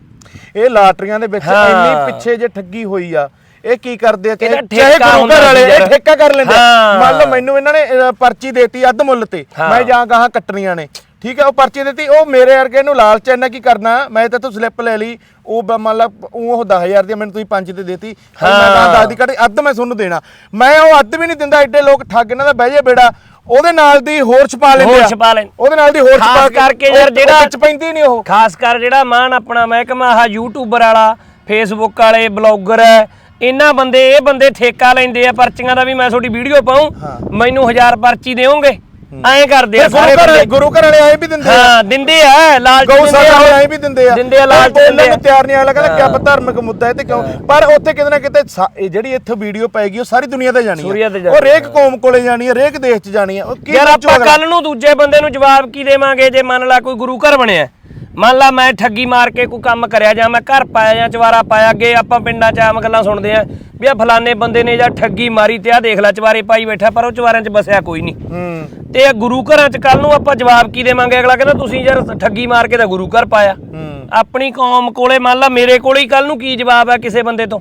ਇਹ ਲਾਟਰੀਆਂ ਦੇ ਵਿੱਚ। ਇੰਨੀ ਪਿੱਛੇ ਜੇ ਠੱਗੀ ਹੋਈ ਆ ਇਹ ਕੀ ਕਰਦੇ ਆ ਚਾਹੇ ਘਰ ਵਾਲੇ ਇਹ। ਠੇਕਾ ਕਰ ਲੈਂਦੇ। ਮੰਨ ਲਓ ਮੈਨੂੰ ਇਹਨਾਂ ਨੇ ਪਰਚੀ ਦੇਤੀ ਅੱਧ ਮੁੱਲ ਤੇ। ਮੈਂ ਜਾਂ ਗਾਹਾਂ ਕੱਟਣੀਆਂ ਨੇ ਠੀਕ ਹੈ ਉਹ ਪਰਚੀ ਦਿੱਤੀ। ਉਹ ਮੇਰੇ ਵਰਗੇ ਨੂੰ ਲਾਲਚ ਇੰਨਾ ਕੀ ਕਰਨਾ। ਮੈਂ ਤਾਂ ਤੂੰ ਸਲਿੱਪ ਲੈ ਲਈ। ਉਹ ਬ- ਮੰਨ ਲਾ ਉਹ 10000 ਦੀ ਮੈਨੂੰ ਤੁਸੀਂ 5 ਤੇ ਦੇਤੀ। ਮੈਂ ਗਾਹਾਂ 10 ਦੀ ਕੱਢ। ਅੱਧ ਮੈਂ ਤੁਹਾਨੂੰ ਦੇਣਾ। ਮੈਂ ਉਹ ਅੱਧ ਵੀ ਨਹੀਂ ਦਿੰਦਾ। ਐਡੇ ਲੋਕ ਠੱਗ ਇਹਨਾਂ ਦਾ ਬਹਿ ਜੇ ਬੇੜਾ। ਉਹਦੇ ਨਾਲ ਦੀ ਹੋਰ ਛਪਾ ਲੈਂਦੇ ਹੋਰ ਆ ਛਪਾ ਲੈਂਦੇ। ਉਹਦੇ ਨਾਲ ਦੀ ਹੋਰ ਖਾਸ ਛਪਾ ਕਰਕੇ ਉਹ- ਯਾਰ ਉਹ ਜਿਹੜਾ- ਵਿੱਚ ਪੈਂਦੀ ਨਹੀਂ ਉਹ। ਖਾਸ ਕਰ ਜਿਹੜਾ ਮਾਨ ਆਪਣਾ ਮਹਿਕਮਾ ਆਹ ਯੂਟਿਊਬਰ ਵਾਲਾ ਫੇਸਬੁੱਕ ਵਾਲੇ ਬਲੌਗਰ ਹੈ ਇਹਨਾਂ ਬੰਦੇ ਇਹ ਬੰਦੇ ਠੇਕਾ ਲੈਂਦੇ ਆ ਪਰਚੀਆਂ ਦਾ ਵੀ ਮੈਂ ਤੁਹਾਡੀ ਵੀਡੀਓ ਪਾਉਂ। ਮੈਨੂੰ 1000 ਪਰਚੀ ਦੇਵੋਗੇ। ਐਂ ਕਰਦੇ ਆ ਸਾਰੇ ਬੰਦੇ। ਗੁਰੂ ਘਰ ਵਾਲੇ ਆਏ ਵੀ ਦਿੰਦੇ ਆ। ਹਾਂ ਦਿੰਦੇ ਆ ਲਾਲਚ ਦਿੰਦੇ ਆ। ਆਏ ਵੀ ਦਿੰਦੇ ਆ। ਦਿੰਦੇ ਆ ਲਾਲਚ ਦਿੰਦੇ ਆ। ਤਿਆਰ ਨਹੀਂ ਅਗਲਾ ਕਹਿੰਦਾ ਕਿ ਆਪਾਂ ਧਾਰਮਿਕ ਮੁੱਦਾ ਹੈ ਤੇ ਕਿਉਂ। ਪਰ ਉੱਥੇ ਕਿਤੇ ਨਾ ਕਿਤੇ ਜਿਹੜੀ ਇੱਥੇ ਵੀਡੀਓ ਪਾਏਗੀ ਉਹ ਸਾਰੀ ਦੁਨੀਆ ਤੇ ਜਾਣੀ ਹੈ ਉਹ ਹਰੇਕ ਕੌਮ ਕੋਲੇ ਜਾਣੀ ਹੈ ਹਰੇਕ ਦੇਸ਼ 'ਚ ਜਾਣੀ ਹੈ ਯਾਰ ਆਪਾਂ? ਕੱਲ ਨੂੰ ਦੂਜੇ ਬੰਦੇ ਨੂੰ ਜਵਾਬ ਕੀ ਦੇਵਾਂਗੇ? ਜੇ ਮੰਨ ਲਾ ਕੋਈ ਗੁਰੂ ਘਰ ਬਣਿਆ ਮੰਨ ਲਾ ਮੈਂ ਠੱਗੀ ਮਾਰ ਕੇ ਕੋਈ ਕੰਮ ਕਰਿਆ ਜਾਂ ਮੈਂ ਘਰ ਪਾਇਆ ਜਾਂ ਚਵਾਰਾ ਪਾਇਆ ਅੱਗੇ ਆਪਾਂ ਪਿੰਡਾਂ 'ਚ ਆਮ ਗੱਲਾਂ ਸੁਣਦੇ ਆ ਵੀ ਆ ਫਲਾਣੇ ਬੰਦੇ ਨੇ ਜਾਂ ਠੱਗੀ ਮਾਰੀ ਤੇ ਆ ਦੇਖ ਲੈ ਚਵਾਰੇ ਪਾਈ ਬੈਠਾ ਪਰ ਉਹ ਚਵਾਰਿਆਂ 'ਚ ਬਸਿਆ ਕੋਈ ਨਹੀਂ। ਹੂੰ। ਤੇ ਇਹ ਗੁਰੂ ਘਰਾਂ 'ਚ ਕੱਲ ਨੂੰ ਆਪਾਂ ਜਵਾਬ ਕੀ ਦੇਵਾਂਗੇ? ਅਗਲਾ ਕਹਿੰਦਾ ਤੁਸੀਂ ਯਾਰ ਠੱਗੀ ਮਾਰ ਕੇ ਤਾਂ ਗੁਰੂ ਘਰ ਪਾਇਆ। ਹੂੰ। ਆਪਣੀ ਕੌਮ ਕੋਲੇ ਮੰਨ ਲਾ ਮੇਰੇ ਕੋਲੇ ਹੀ ਕੱਲ ਨੂੰ ਕੀ ਜਵਾਬ ਹੈ ਕਿਸੇ ਬੰਦੇ ਤੋਂ?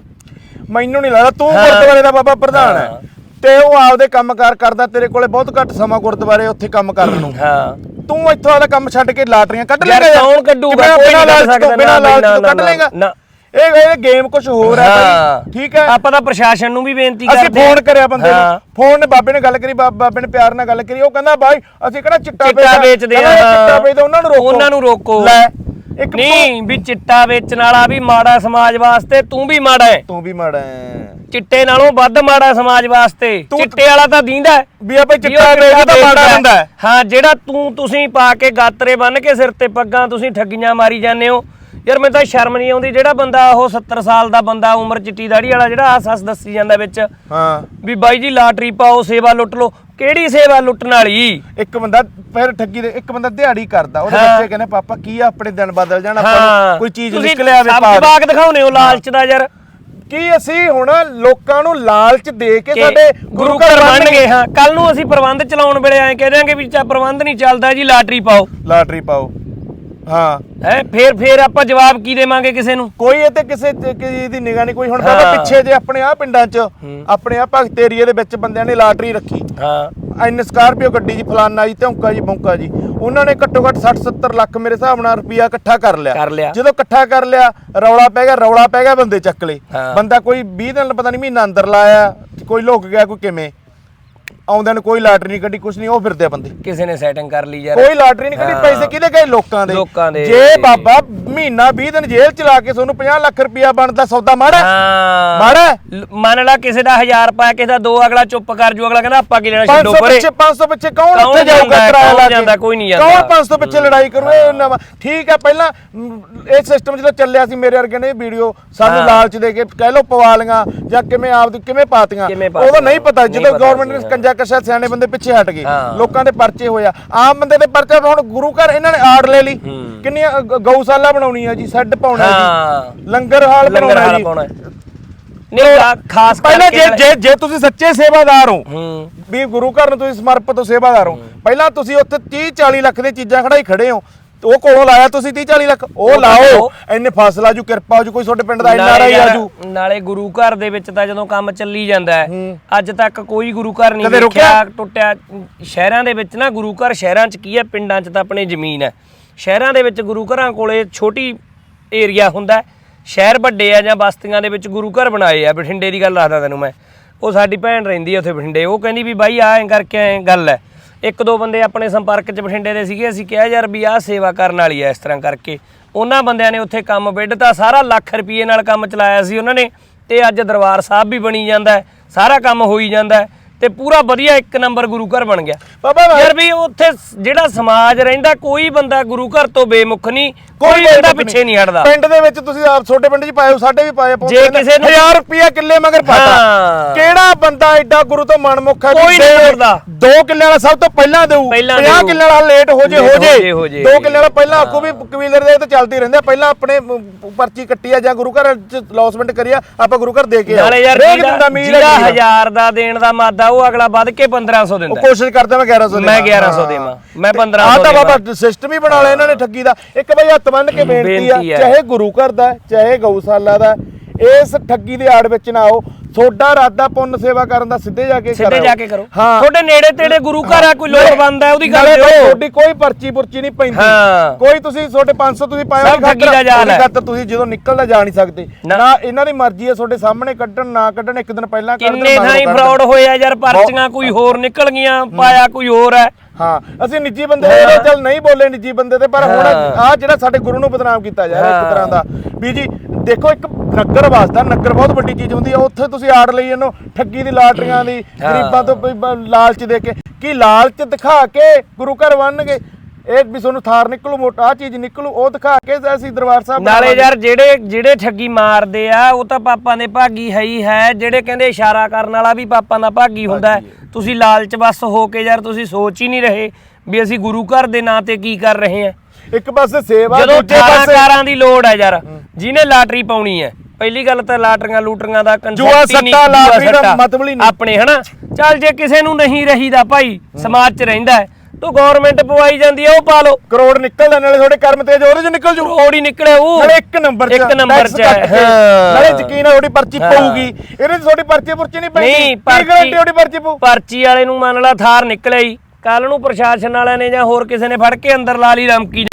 ਮੈਨੂੰ ਨਹੀਂ ਲੱਗਦਾ ਤੂੰ ਗੁਰਦੁਆਰੇ ਦਾ ਬਾਬਾ ਪ੍ਰਧਾਨ ਹੈ। ਤੇ ਉਹ ਆਪਦੇ ਕੰਮਕਾਰ ਕਰਦਾ ਤੇਰੇ ਕੋਲੇ ਬਹੁਤ ਘੱਟ ਸਮਾਂ ਗੁਰਦੁਆਰੇ ਉੱਥੇ ਕੰਮ ਕਰਨ ਨੂੰ। ਹਾਂ। ਤੂੰ ਇੱਥੋਂ ਵਾਲਾ ਕੰਮ ਛੱਡ ਕੇ ਲਾਟਰੀਆਂ ਕੱਢ ਯਾਰ ਲੇਗਾ ਕੌਣ ਕੱਢੂਗਾ? ਕੋਈ ਨਹੀਂ ਕੱਢ ਸਕਦਾ, ਬਿਨਾਂ ਲਾਲਚ ਤੋਂ ਕੱਢ ਲੇਗਾ। ਨਾ। ਇਹ ਇਹ ਗੇਮ ਕੁਝ ਹੋਰ ਹੈ ਭਾਈ। ਠੀਕ ਹੈ? ਆਪਾਂ ਤਾਂ ਪ੍ਰਸ਼ਾਸਨ ਨੂੰ ਵੀ ਬੇਨਤੀ ਅਸੀਂ ਕਰਦੇ ਫੋਨ ਕਰਿਆ ਬੰਦੇ। ਨੂੰ। ਫੋਨ ਨੇ ਬਾਬੇ ਨੇ ਗੱਲ ਕਰੀ ਬਾਬੇ ਨੇ ਪਿਆਰ ਨਾਲ ਗੱਲ ਕਰੀ। ਉਹ ਕਹਿੰਦਾ ਬਾਈ ਅਸੀਂ ਕਿਹੜਾ ਚਿੱਟਾ ਵੇਚਦਾ- ਆ, ਚਿੱਟਾ। ਵੇਚਦੇ ਉਹਨਾਂ ਨੂੰ ਰੋਕੋ। ਉਹਨਾਂ ਨੂੰ ਰੋਕੋ। ਲੈ ਇੱਕ ਨਹੀਂ ਵੀ ਚਿੱਟਾ ਵੇਚਣ ਵਾਲਾ ਵੀ ਮਾੜਾ ਸਮਾਜ ਵਾਸਤੇ ਤੂੰ ਵੀ ਮਾੜਾ ਹੈ ਤੂੰ ਵੀ ਮਾੜਾ ਹੈ ਚਿੱਟੇ ਨਾਲੋਂ ਵੱਧ ਮਾੜਾ ਸਮਾਜ ਵਾਸਤੇ ਚਿੱਟੇ ਵਾਲਾ ਤਾਂ ਦੀਂਦਾ। ਵੀ ਆਪਾਂ ਚਿੱਟਾ ਵੇਚਦਾ ਤਾਂ ਮਾੜਾ ਹੁੰਦਾ ਹੈ। ਹਾਂ ਜਿਹੜਾ ਤੂੰ ਤੁਸੀਂ ਪਾ ਕੇ ਗਾਤਰੇ ਬੰਨ ਕੇ ਸਿਰ ਤੇ ਪੱਗਾਂ ਤੁਸੀਂ ਠੱਗੀਆਂ ਮਾਰੀ ਜਾਂਦੇ ਹੋ ਯਾਰ ਮੈਨੂੰ ਤਾਂ ਸ਼ਰਮ ਨਹੀਂ ਆਉਂਦੀ ਜਿਹੜਾ ਬੰਦਾ ਉਹ 70 ਸਾਲ ਦਾ ਬੰਦਾ ਉਮਰ ਚਿੱਟੀ ਦਾੜੀ ਵਾਲਾ ਜਿਹੜਾ ਹੱਸ ਹੱਸ ਦੱਸੀ ਜਾਂਦਾ ਵਿੱਚ। ਹਾਂ। ਵੀ ਬਾਈ ਜੀ ਲਾਟਰੀ ਪਾਓ ਸੇਵਾ ਲੁੱਟ ਲਓ। ਕਿਹੜੀ ਸੇਵਾ ਲੁੱਟਣ ਵਾਲੀ? ਇੱਕ ਬੰਦਾ ਫਿਰ ਠੱਗੀ ਦੇ ਇੱਕ ਬੰਦਾ ਦਿਹਾੜੀ ਕਰਦਾ ਉਹਦੇ। ਬੱਚੇ ਕਹਿੰਦੇ ਪਾਪਾ ਕੀ ਆ ਆਪਣੇ ਦਿਨ ਬਦਲ ਜਾਣ? ਆਪਾਂ ਨੂੰ ਕੋਈ ਚੀਜ਼ ਨਿਕਲ ਆਵੇ ਸਭ ਪਾ ਦੇ। ਜਵਾਕ ਦਿਖਾਉਨੇ ਹੋ ਲਾਲਚ ਦਾ ਯਾਰ। ਕੀ ਅਸੀਂ ਹੁਣ ਲੋਕਾਂ ਨੂੰ ਲਾਲਚ ਦੇ ਕੇ ਸਾਡੇ ਗੁਰੂ ਘਰ ਬਣਨਗੇ? ਹਾਂ। ਕੱਲ ਨੂੰ ਅਸੀਂ ਪ੍ਰਬੰਧ ਚਲਾਉਣ ਵੇਲੇ ਐਂ ਕਹਿ ਦਿਆਂਗੇ ਵੀ ਚਾ ਪ੍ਰਬੰਧ ਨਹੀਂ ਚੱਲਦਾ ਜੀ ਲਾਟਰੀ ਪਾਓ। ਲਾਟਰੀ ਪਾਓ। ਹਾਂ। ਹੈ ਫੇਰ ਫੇਰ ਆਪਾਂ ਜਵਾਬ ਕੀ ਦੇਵਾਂਗੇ ਕਿਸੇ ਨੂੰ? ਕੋਈ ਇਹ ਤੇ ਕਿਸੇ ਕਿਸੇ ਦੀ ਨਿਗਾਹ ਨਹੀਂ ਕੋਈ ਹੁਣ ਬਾਬਾ ਹਾਂ। ਪਿੱਛੇ ਜੇ ਆਪਣੇ ਆ ਪਿੰਡਾਂ 'ਚ ਆਪਣੇ ਆ ਭਗਤ ਏਰੀਏ ਦੇ ਵਿੱਚ ਬੰਦਿਆਂ ਨੇ ਲਾਟਰੀ ਰੱਖੀ। ਹਾਂ। ਐਨ ਸਕਾਰਪੀਓ ਗੱਡੀ ਜੀ ਫਲਾਨਾ ਜੀ ਧੌਂਕਾ ਜੀ ਬੌਂਕਾ ਜੀ ਉਹਨਾਂ ਨੇ ਘੱਟੋ ਘੱਟ 60 70 ਲੱਖ ਮੇਰੇ ਹਿਸਾਬ ਨਾਲ ਰੁਪਿਆ ਇਕੱਠਾ ਕਰ ਲਿਆ। ਕਰ ਲਿਆ। ਜਦੋਂ ਇਕੱਠਾ ਕਰ ਲਿਆ ਰੌਲਾ ਪੈ ਗਿਆ ਰੌਲਾ ਪੈ ਗਿਆ ਬੰਦੇ ਚੱਕ ਲਏ। ਹਾਂ। ਬੰਦਾ ਕੋਈ 20 ਦਿਨ ਪਤਾ ਨਹੀਂ ਮਹੀਨਾ ਅੰਦਰ ਲਾਇਆ ਕੋਈ ਲੁਕ ਗਿਆ ਕੋਈ ਕਿਵੇਂ। ਆਉਂਦਿਆਂ ਨੂੰ ਕੋਈ ਲਾਟਰੀ ਨਹੀਂ ਕੱਢੀ ਕੁਛ ਨਹੀਂ ਉਹ ਫਿਰਦੇ ਆ ਬੰਦੇ ਕਿਸੇ ਨੇ ਸੈਟਿੰਗ ਕਰ ਲਈ ਯਾਰ ਕੋਈ ਲਾਟਰੀ ਨਹੀਂ ਕੱਢੀ ਹਾਂ। ਪੈਸੇ ਕਿਹਦੇ ਗਏ ਲੋਕਾਂ ਦੇ ਲੋਕਾਂ ਦੇ। ਜੇ ਬਾਬਾ ਮਹੀਨਾ 20 ਦਿਨ ਜੇਲ੍ਹ ਚ ਲਾ ਕੇ ਤੁਹਾਨੂੰ 50 ਲੱਖ ਰੁਪਿਆ ਬਣਦਾ ਸੌਦਾ ਮਾੜਾ ਹਾਂ ਮਾੜਾ ਹੈ? ਲ- ਮੰਨ ਲਾ ਕਿਸੇ ਦਾ 1000 ਪਾਇਆ ਕਿਸੇ ਦਾ 2 ਅਗਲਾ ਚੁੱਪ ਕਰ ਜੂ ਅਗਲਾ ਕਹਿੰਦਾ ਆਪਾਂ ਕੀ ਲੈਣਾ ਛੱਡੋ 500 ਪਰੇ ਪਿੱਛੇ 500 ਪਿੱਛੇ ਕੌਣ ਕੌਣ ਉੱਥੇ ਜਾਊਗਾ ਹੈ, ਕਿਰਾਇਆ ਕੌਣ ਲਾ ਕੇ ਜਾਂਦਾ? ਕੋਈ ਨਹੀਂ ਜਾਂਦਾ। ਕੌਣ 500 ਪਿੱਛੇ ਲੜਾਈ ਕਰੂ ਇਹ ਨਵਾਂ ਠੀਕ ਹੈ ਪਹਿਲਾਂ ਮ, ਇਹ ਸਿਸਟਮ ਜਦੋਂ ਚੱਲਿਆ ਸੀ ਮੇਰੇ ਵਰਗੇ ਨੇ ਇਹ ਵੀਡੀਓ ਸਾਨੂੰ ਹਾਂ। ਲਾਲਚ ਦੇ ਕੇ ਕਹਿ ਲੋ ਪਵਾ ਲੀਆਂ ਜਾਂ ਕਿਵੇਂ ਆਪ ਦੀ ਕਿਵੇਂ ਪਾਤੀਆਂ ਕਿਵੇਂ ਉਦੋਂ ਪਾਤੀਆਂ? ਨਹੀਂ ਪਤਾ ਨਹੀਂ ਜਦੋਂ ਪਤਾ ਗਵਰਨਮੈਂਟ ਨੇ ਹਾਂ। ਕੰਜਾ ਕਸ਼ਾ ਸਿਆਣੇ ਬੰਦੇ ਪਿੱਛੇ ਹਟ ਗਏ। ਲੋਕਾਂ ਦੇ ਪਰਚੇ ਹੋਇਆ ਆਮ ਬੰਦੇ ਦੇ ਪਰਚੇ ਹੁਣ ਗੁਰੂ ਘਰ ਇਹਨਾਂ ਨੇ ਆੜ ਲੈ ਲਈ। ਕਿੰਨੀਆਂ ਗਊਸ਼ਾਲਾ ਬਣਾਉਣੀ ਆ ਜੀ ਸੈੱਡ ਪਾਉਣਾ। ਜੀ। ਲੰਗਰ ਹਾਲ ਬਣਾਉਣਾ ਜੀ। ਨਹੀਂ ਖਾਸ ਪਹਿਲਾਂ ਜੇ ਜੇ ਜੇ ਤੁਸੀਂ ਸੱਚੇ ਸੇਵਾਦਾਰ ਹੋ ਵੀ ਗੁਰੂ ਘਰ ਨੂੰ ਤੁਸੀਂ ਸਮਰਪਿਤ ਹੋ ਸੇਵਾਦਾਰ ਹੋ ਪਹਿਲਾਂ ਤੁਸੀਂ ਉੱਥੇ 30 40 ਲੱਖ ਦੀਆਂ ਚੀਜ਼ਾਂ ਖੜਾਈ ਖੜੇ ਹੋ। ਉਹ ਕੋਲੋਂ ਲਾਇਆ ਤੁਸੀਂ 30 40 ਲੱਖ ਉਹ ਲਾਓ। ਇੰਨੇ ਫਸਲ ਆਜੂ ਕਿਰਪਾ ਆਜੂ ਕੋਈ ਤੁਹਾਡੇ ਪਿੰਡ ਦਾ ਐਨ ਆਰ ਆਈ ਆਜੂ ਨਾਲੇ ਗੁਰੂ ਘਰ ਦੇ ਵਿੱਚ ਤਾਂ ਜਦੋਂ ਕੰਮ ਚੱਲੀ ਜਾਂਦਾ ਹੈ ਅੱਜ ਤੱਕ ਕੋਈ ਗੁਰੂ ਘਰ ਨਹੀਂ ਰੁਕਿਆ? ਟੁੱਟਿਆ। ਸ਼ਹਿਰਾਂ ਦੇ ਵਿੱਚ ਨਾ ਗੁਰੂ ਘਰ ਸ਼ਹਿਰਾਂ 'ਚ ਕੀ ਹੈ ਪਿੰਡਾਂ 'ਚ ਤਾਂ ਆਪਣੀ ਜ਼ਮੀਨ ਹੈ। ਸ਼ਹਿਰਾਂ ਦੇ ਵਿੱਚ ਗੁਰੂ ਘਰਾਂ ਕੋਲੇ ਛੋਟੀ ਏਰੀਆ ਹੁੰਦਾ। ਸ਼ਹਿਰ ਵੱਡੇ ਆ ਜਾਂ ਬਸਤੀਆਂ ਦੇ ਵਿੱਚ ਗੁਰੂ ਘਰ ਬਣਾਏ ਆ ਬਠਿੰਡੇ ਦੀ ਗੱਲ ਦੱਸਦਾ ਤੈਨੂੰ ਮੈਂ। ਉਹ ਸਾਡੀ ਭੈਣ ਰਹਿੰਦੀ ਆ ਉੱਥੇ ਬਠਿੰਡੇ ਉਹ ਕਹਿੰਦੀ ਵੀ ਬਾਈ ਆ ਐਂ ਕਰਕੇ ਐਂ ਗੱਲ ਹੈ। ਇੱਕ ਦੋ ਬੰਦੇ ਆਪਣੇ ਸੰਪਰਕ 'ਚ ਬਠਿੰਡੇ ਦੇ ਸੀਗੇ ਅਸੀਂ ਕਿਹਾ ਯਾਰ ਵੀ ਆਹ ਸੇਵਾ ਕਰਨ ਵਾਲੀ ਐ ਇਸ ਤਰ੍ਹਾਂ ਕਰਕੇ। ਉਹਨਾਂ ਬੰਦਿਆਂ ਨੇ ਉੱਥੇ ਕੰਮ ਵਿੱਢਤਾ ਸਾਰਾ ਲੱਖ ਰੁਪਏ ਨਾਲ ਕੰਮ ਚਲਾਇਆ ਸੀ ਉਹਨਾਂ ਨੇ ਤੇ ਅੱਜ ਦਰਬਾਰ ਸਾਹਿਬ ਵੀ ਬਣੀ ਜਾਂਦਾ ਸਾਰਾ ਕੰਮ ਹੋਈ ਜਾਂਦਾ ਤੇ ਪੂਰਾ ਵਧੀਆ ਇੱਕ ਨੰਬਰ ਗੁਰੂ ਘਰ ਬਣ ਗਿਆ। ਬਾਬਾ ਯਾਰ ਵੀ ਉੱਥੇ ਜਿਹੜਾ ਸਮਾਜ ਰਹਿੰਦਾ ਕੋਈ ਬੰਦਾ ਗੁਰੂ ਘਰ ਤੋਂ ਬੇਮੁਖ ਨਹੀਂ ਕੋਈ ਬੰਦਾ ਪਿੱਛੇ ਨਹੀਂ ਹਟਦਾ ਪਿੰਡ ਦੇ ਵਿੱਚ ਤੁਸੀਂ ਆਪ ਛੋਟੇ ਪਿੰਡ 'ਚ ਪਾਏ ਹੋ ਸਾਡੇ ਵੀ ਪਾਏ ਆ, ਜੇ ਕਿਸੇ ਨੂੰ- 1000 ਰੁਪਿਆ ਕਿੱਲੇ ਮਗਰ ਪਾਤਾ। ਕਿਹੜਾ ਬੰਦਾ ਐਡਾ ਗੁਰੂ ਤੋਂ ਮਨਮੁਖ ਹੈ ਕੋਈ ਨਹੀਂ ਦੇ- ਮੁੜਦਾ। ਦੋ ਕਿੱਲੇ ਵਾਲਾ ਸਭ ਤੋਂ ਪਹਿਲਾਂ ਦੇਊ ਪਹਿਲਾਂ 50 ਦੇਊ। ਕਿੱਲੇ ਵਾਲਾ ਲੇਟ ਹੋ ਜੇ ਹੋ ਜੇ, ਜੇ ਹੋ ਜੇ। ਦੋ ਕਿੱਲੇ ਵਾਲਾ ਪਹਿਲਾਂ ਆਖੂ ਵੀ ਕਬੀਲਰ ਦੇ ਤੇ ਚੱਲਦੀ ਰਹਿੰਦੇ ਆ, ਪਹਿਲਾਂ ਆਪਣੇ ਮ, ਪਰਚੀ ਕੱਟੀ ਆ ਜਾਂ ਗੁਰੂ ਘਰ ਚ ਲੌਸਮੈਂਟ ਕਰੀ ਆ ਆਪਾਂ ਗੁਰੂ ਘਰ ਦੇ ਕੇ। ਨਾਲੇ ਯਾਰ ਜਿਹਦਾ ਦਿਨ ਦਾ ਮੀਲ ਦੇਣ ਦਾ ਮਾਦਾ ਉਹ ਅਗਲਾ ਵੱਧ ਕੇ 1500 ਉਹ ਦਿੰਦਾ ਕੋਸ਼ਿਸ਼ ਕਰਦਾ ਮੈਂ 1100 ਮੈਂ ਦੇਵਾਂ। 1100 ਹਾਂ। ਦੇਵਾਂ, ਮੈਂ ਤੇ 1500 ਆਹ ਤਾਂ। ਬਾਬਾ ਸਿਸਟਮ ਹੀ ਬਣਾ ਲਿਆ ਇਹਨਾਂ ਨੇ ਠੱਗੀ ਦਾ ਇੱਕ ਬਈ ਹੱਥ ਬੰਨ ਕੇ ਬੇਨਤੀ ਆ ਬੇਨਤੀ। ਚਾਹੇ ਗੁਰੂ ਘਰ ਦਾ ਚਾਹੇ ਗਊਸ਼ਾਲਾ ਦਾ ਇਸ ਠੱਗੀ ਦੇ ਆੜ ਵਿੱਚ ਨਾ ਆਓ ਤੁਹਾਡਾ ਇਰਾਦਾ ਪੁੰਨ ਸੇਵਾ ਕਰਨ ਦਾ ਸਿੱਧੇ ਜਾ ਕੇ ਸਿੱਧੇ ਕਰੋ। ਜਾ ਕੇ ਕਰੋ। ਹਾਂ। ਤੁਹਾਡੇ ਨੇੜੇ ਤੇੜੇ ਗੁਰੂ ਘਰ ਆ ਕੋਈ ਲੋੜ ਬੰਦਾ ਹੈ ਉਹਦੀ ਗੱਲ ਦਿਓ। ਤੁਹਾਡੀ ਕੋਈ ਪਰਚੀ ਪੁਰਚੀ ਨਹੀਂ ਪੈਂਦੀ। ਹਾਂ। ਕੋਈ ਤੁਸੀਂ ਤੁਹਾਡੇ 500 ਤੁਸੀਂ ਪਾਇਆ ਸਭ ਠੱਗੀ ਦਾ ਜਾਲ ਹੈ। ਖਾਤਰ ਤੁਸੀਂ ਜਦੋਂ ਨਿਕਲਦਾ ਜਾ ਨਹੀਂ ਸਕਦੇ। ਨਾ। ਇਹਨਾਂ ਦੀ ਮਰਜ਼ੀ ਹੈ ਤੁਹਾਡੇ ਸਾਹਮਣੇ ਕੱਢਣ ਨਾ ਕੱਢਣ ਇੱਕ ਦਿਨ ਪਹਿਲਾਂ ਕੱਢ ਦੇਣ, ਕਿੰਨੇ ਥਾਈਂ ਕੱਢ ਫਰਾਡ। ਹੋਇਆ ਯਾਰ ਪਰਚੀਆਂ ਕੋਈ ਹੋਰ ਨਿਕਲ ਗਈਆਂ ਪਾਇਆ ਕੋਈ ਹੋਰ ਹੈ। ਹਾਂ ਅਸੀਂ ਨਿੱਜੀ ਬੰਦੇ ਦੇ ਚੱਲ ਨਹੀਂ ਬੋਲੇ ਨਿੱਜੀ ਬੰਦੇ ਤੇ ਪਰ ਹੁਣ ਆ ਜਿਹੜਾ ਸਾਡੇ ਗੁਰੂ ਨੂੰ ਬਦਨਾਮ ਕੀਤਾ ਜਾ ਰਿਹਾ ਇੱਕ ਤਰ੍ਹਾਂ ਦਾ। ਵੀ ਜੀ ਦੇਖੋ ਇੱਕ ਨਗਰ ਵਾਸਤਾ ਨਗਰ ਬਹੁਤ ਵੱਡੀ ਚੀਜ਼ ਹੁੰਦੀ ਹੈ ਉੱਥੇ ਤੁਸੀਂ ਆੜ ਲਈ ਇਹਨੂੰ ਠੱਗੀ ਦੀ ਲਾਟਰੀਆਂ ਦੀ ਗਰੀਬਾਂ ਤੋਂ ਬ- ਲਾਲਚ ਦੇ ਕੇ। ਕੀ ਲਾਲਚ ਦਿਖਾ ਕੇ ਗੁਰੂ ਘਰ ਬਣਨਗੇ? ਇਹ ਵੀ ਤੁਹਾਨੂੰ ਥਾਰ ਨਿਕਲੂ ਮੋਟਾ ਆਹ ਚੀਜ਼ ਨਿਕਲੂ ਉਹ ਦਿਖਾ ਕੇ ਅਸੀਂ ਦਰਬਾਰ ਸਾਹਿਬ ਨਾਲੇ ਬਣਾਵਾਂਗੇ। ਯਾਰ ਜਿਹੜੇ ਜਿਹੜੇ ਠੱਗੀ ਮਾਰਦੇ ਆ ਉਹ ਤਾਂ ਪਾਪਾਂ ਦੇ ਭਾਗੀ ਹੈ ਹੀ ਹੈ। ਜਿਹੜੇ ਕਹਿੰਦੇ ਇਸ਼ਾਰਾ ਕਰਨ ਵਾਲਾ ਵੀ ਪਾਪਾਂ ਦਾ ਭਾਗੀ ਹੁੰਦਾ ਹੈ। ਤੁਸੀਂ ਲਾਲਚ ਬਸ ਹੋ ਕੇ ਯਾਰ ਤੁਸੀਂ ਸੋਚ ਹੀ ਨਹੀਂ ਰਹੇ ਵੀ ਅਸੀਂ ਗੁਰੂ ਘਰ ਦੇ ਨਾਂ ਤੇ ਕੀ ਕਰ ਰਹੇ ਹਾਂ। ਇੱਕ ਪਾਸੇ ਸੇਵਾ ਜਦੋਂ ਦੂਜੇ 18 ਪਾਸੇ ਕਾਰਾਂ ਦੀ ਲੋੜ ਹੈ ਯਾਰ ਜਿਹਨੇ ਲਾਟਰੀ ਪਾਉਣੀ ਹੈ। ਪਹਿਲੀ ਗੱਲ ਤਾਂ ਲਾਟਰੀਆਂ ਲੂਟਰੀਆਂ ਦਾ ਹੀ ਨਹੀਂ, ਸੱਟਾ, ਜੂਆ ਲਾਟਰੀ ਦਾ ਸੱਟਾ। ਮਤਲਬ ਹੀ ਨਹੀਂ। ਆਪਣੇ ਹਨਾ? ਚੱਲ ਜੇ ਕਿਸੇ ਨੂੰ ਨਹੀਂ ਰਹੀਦਾ ਭਾਈ ਸਮਾਜ 'ਚ ਰਹਿੰਦਾ ਹੈ ਤੋ ਗਵਰਨਮੈਂਟ ਪਵਾਈ ਜਾਂਦੀ ਹੈ ਉਹ ਪਾ ਲਓ। ਕਰੋੜ ਨਿਕਲਦਾ ਨਾਲੇ ਤੁਹਾਡੇ ਕਰਮ ਤੇਜ ਉਹਦੇ ਚ ਨਿਕਲ ਜੂ। ਕਰੋੜ ਹੀ ਨਿਕਲੇ ਉਹ। ਨਾਲੇ ਇੱਕ ਨੰਬਰ ਚ ਇੱਕ ਨੰਬਰ ਚ ਹੈ, ਹਾਂ। ਨਾਲੇ ਯਕੀਨ ਆ ਤੁਹਾਡੀ ਪਰਚੀ ਹਾਂ। ਪਊਗੀ। ਇਹਦੇ ਚ ਤੁਹਾਡੀ ਪਰਚੀ ਪੁਰਚੀ ਨਹੀਂ ਪੈਂਦੀ। ਨਹੀਂ ਕੀ ਗਾਰੰਟੀ ਤੁਹਾਡੀ ਪਰਚੀ ਪਊ? ਪਰਚੀ ਵਾਲੇ ਨੂੰ ਮੰਨ ਲਾ ਥਾਰ ਨਿਕਲਿਆ ਹੀ। ਕੱਲ ਨੂੰ ਪ੍ਰਸ਼ਾਸਨ ਵਾਲਿਆਂ ਨੇ ਜਾਂ ਹੋਰ ਕਿਸੇ ਨੇ ਫੜ ਕੇ ਅੰਦਰ ਲਾ ਲਈ ਰਮਕੀ।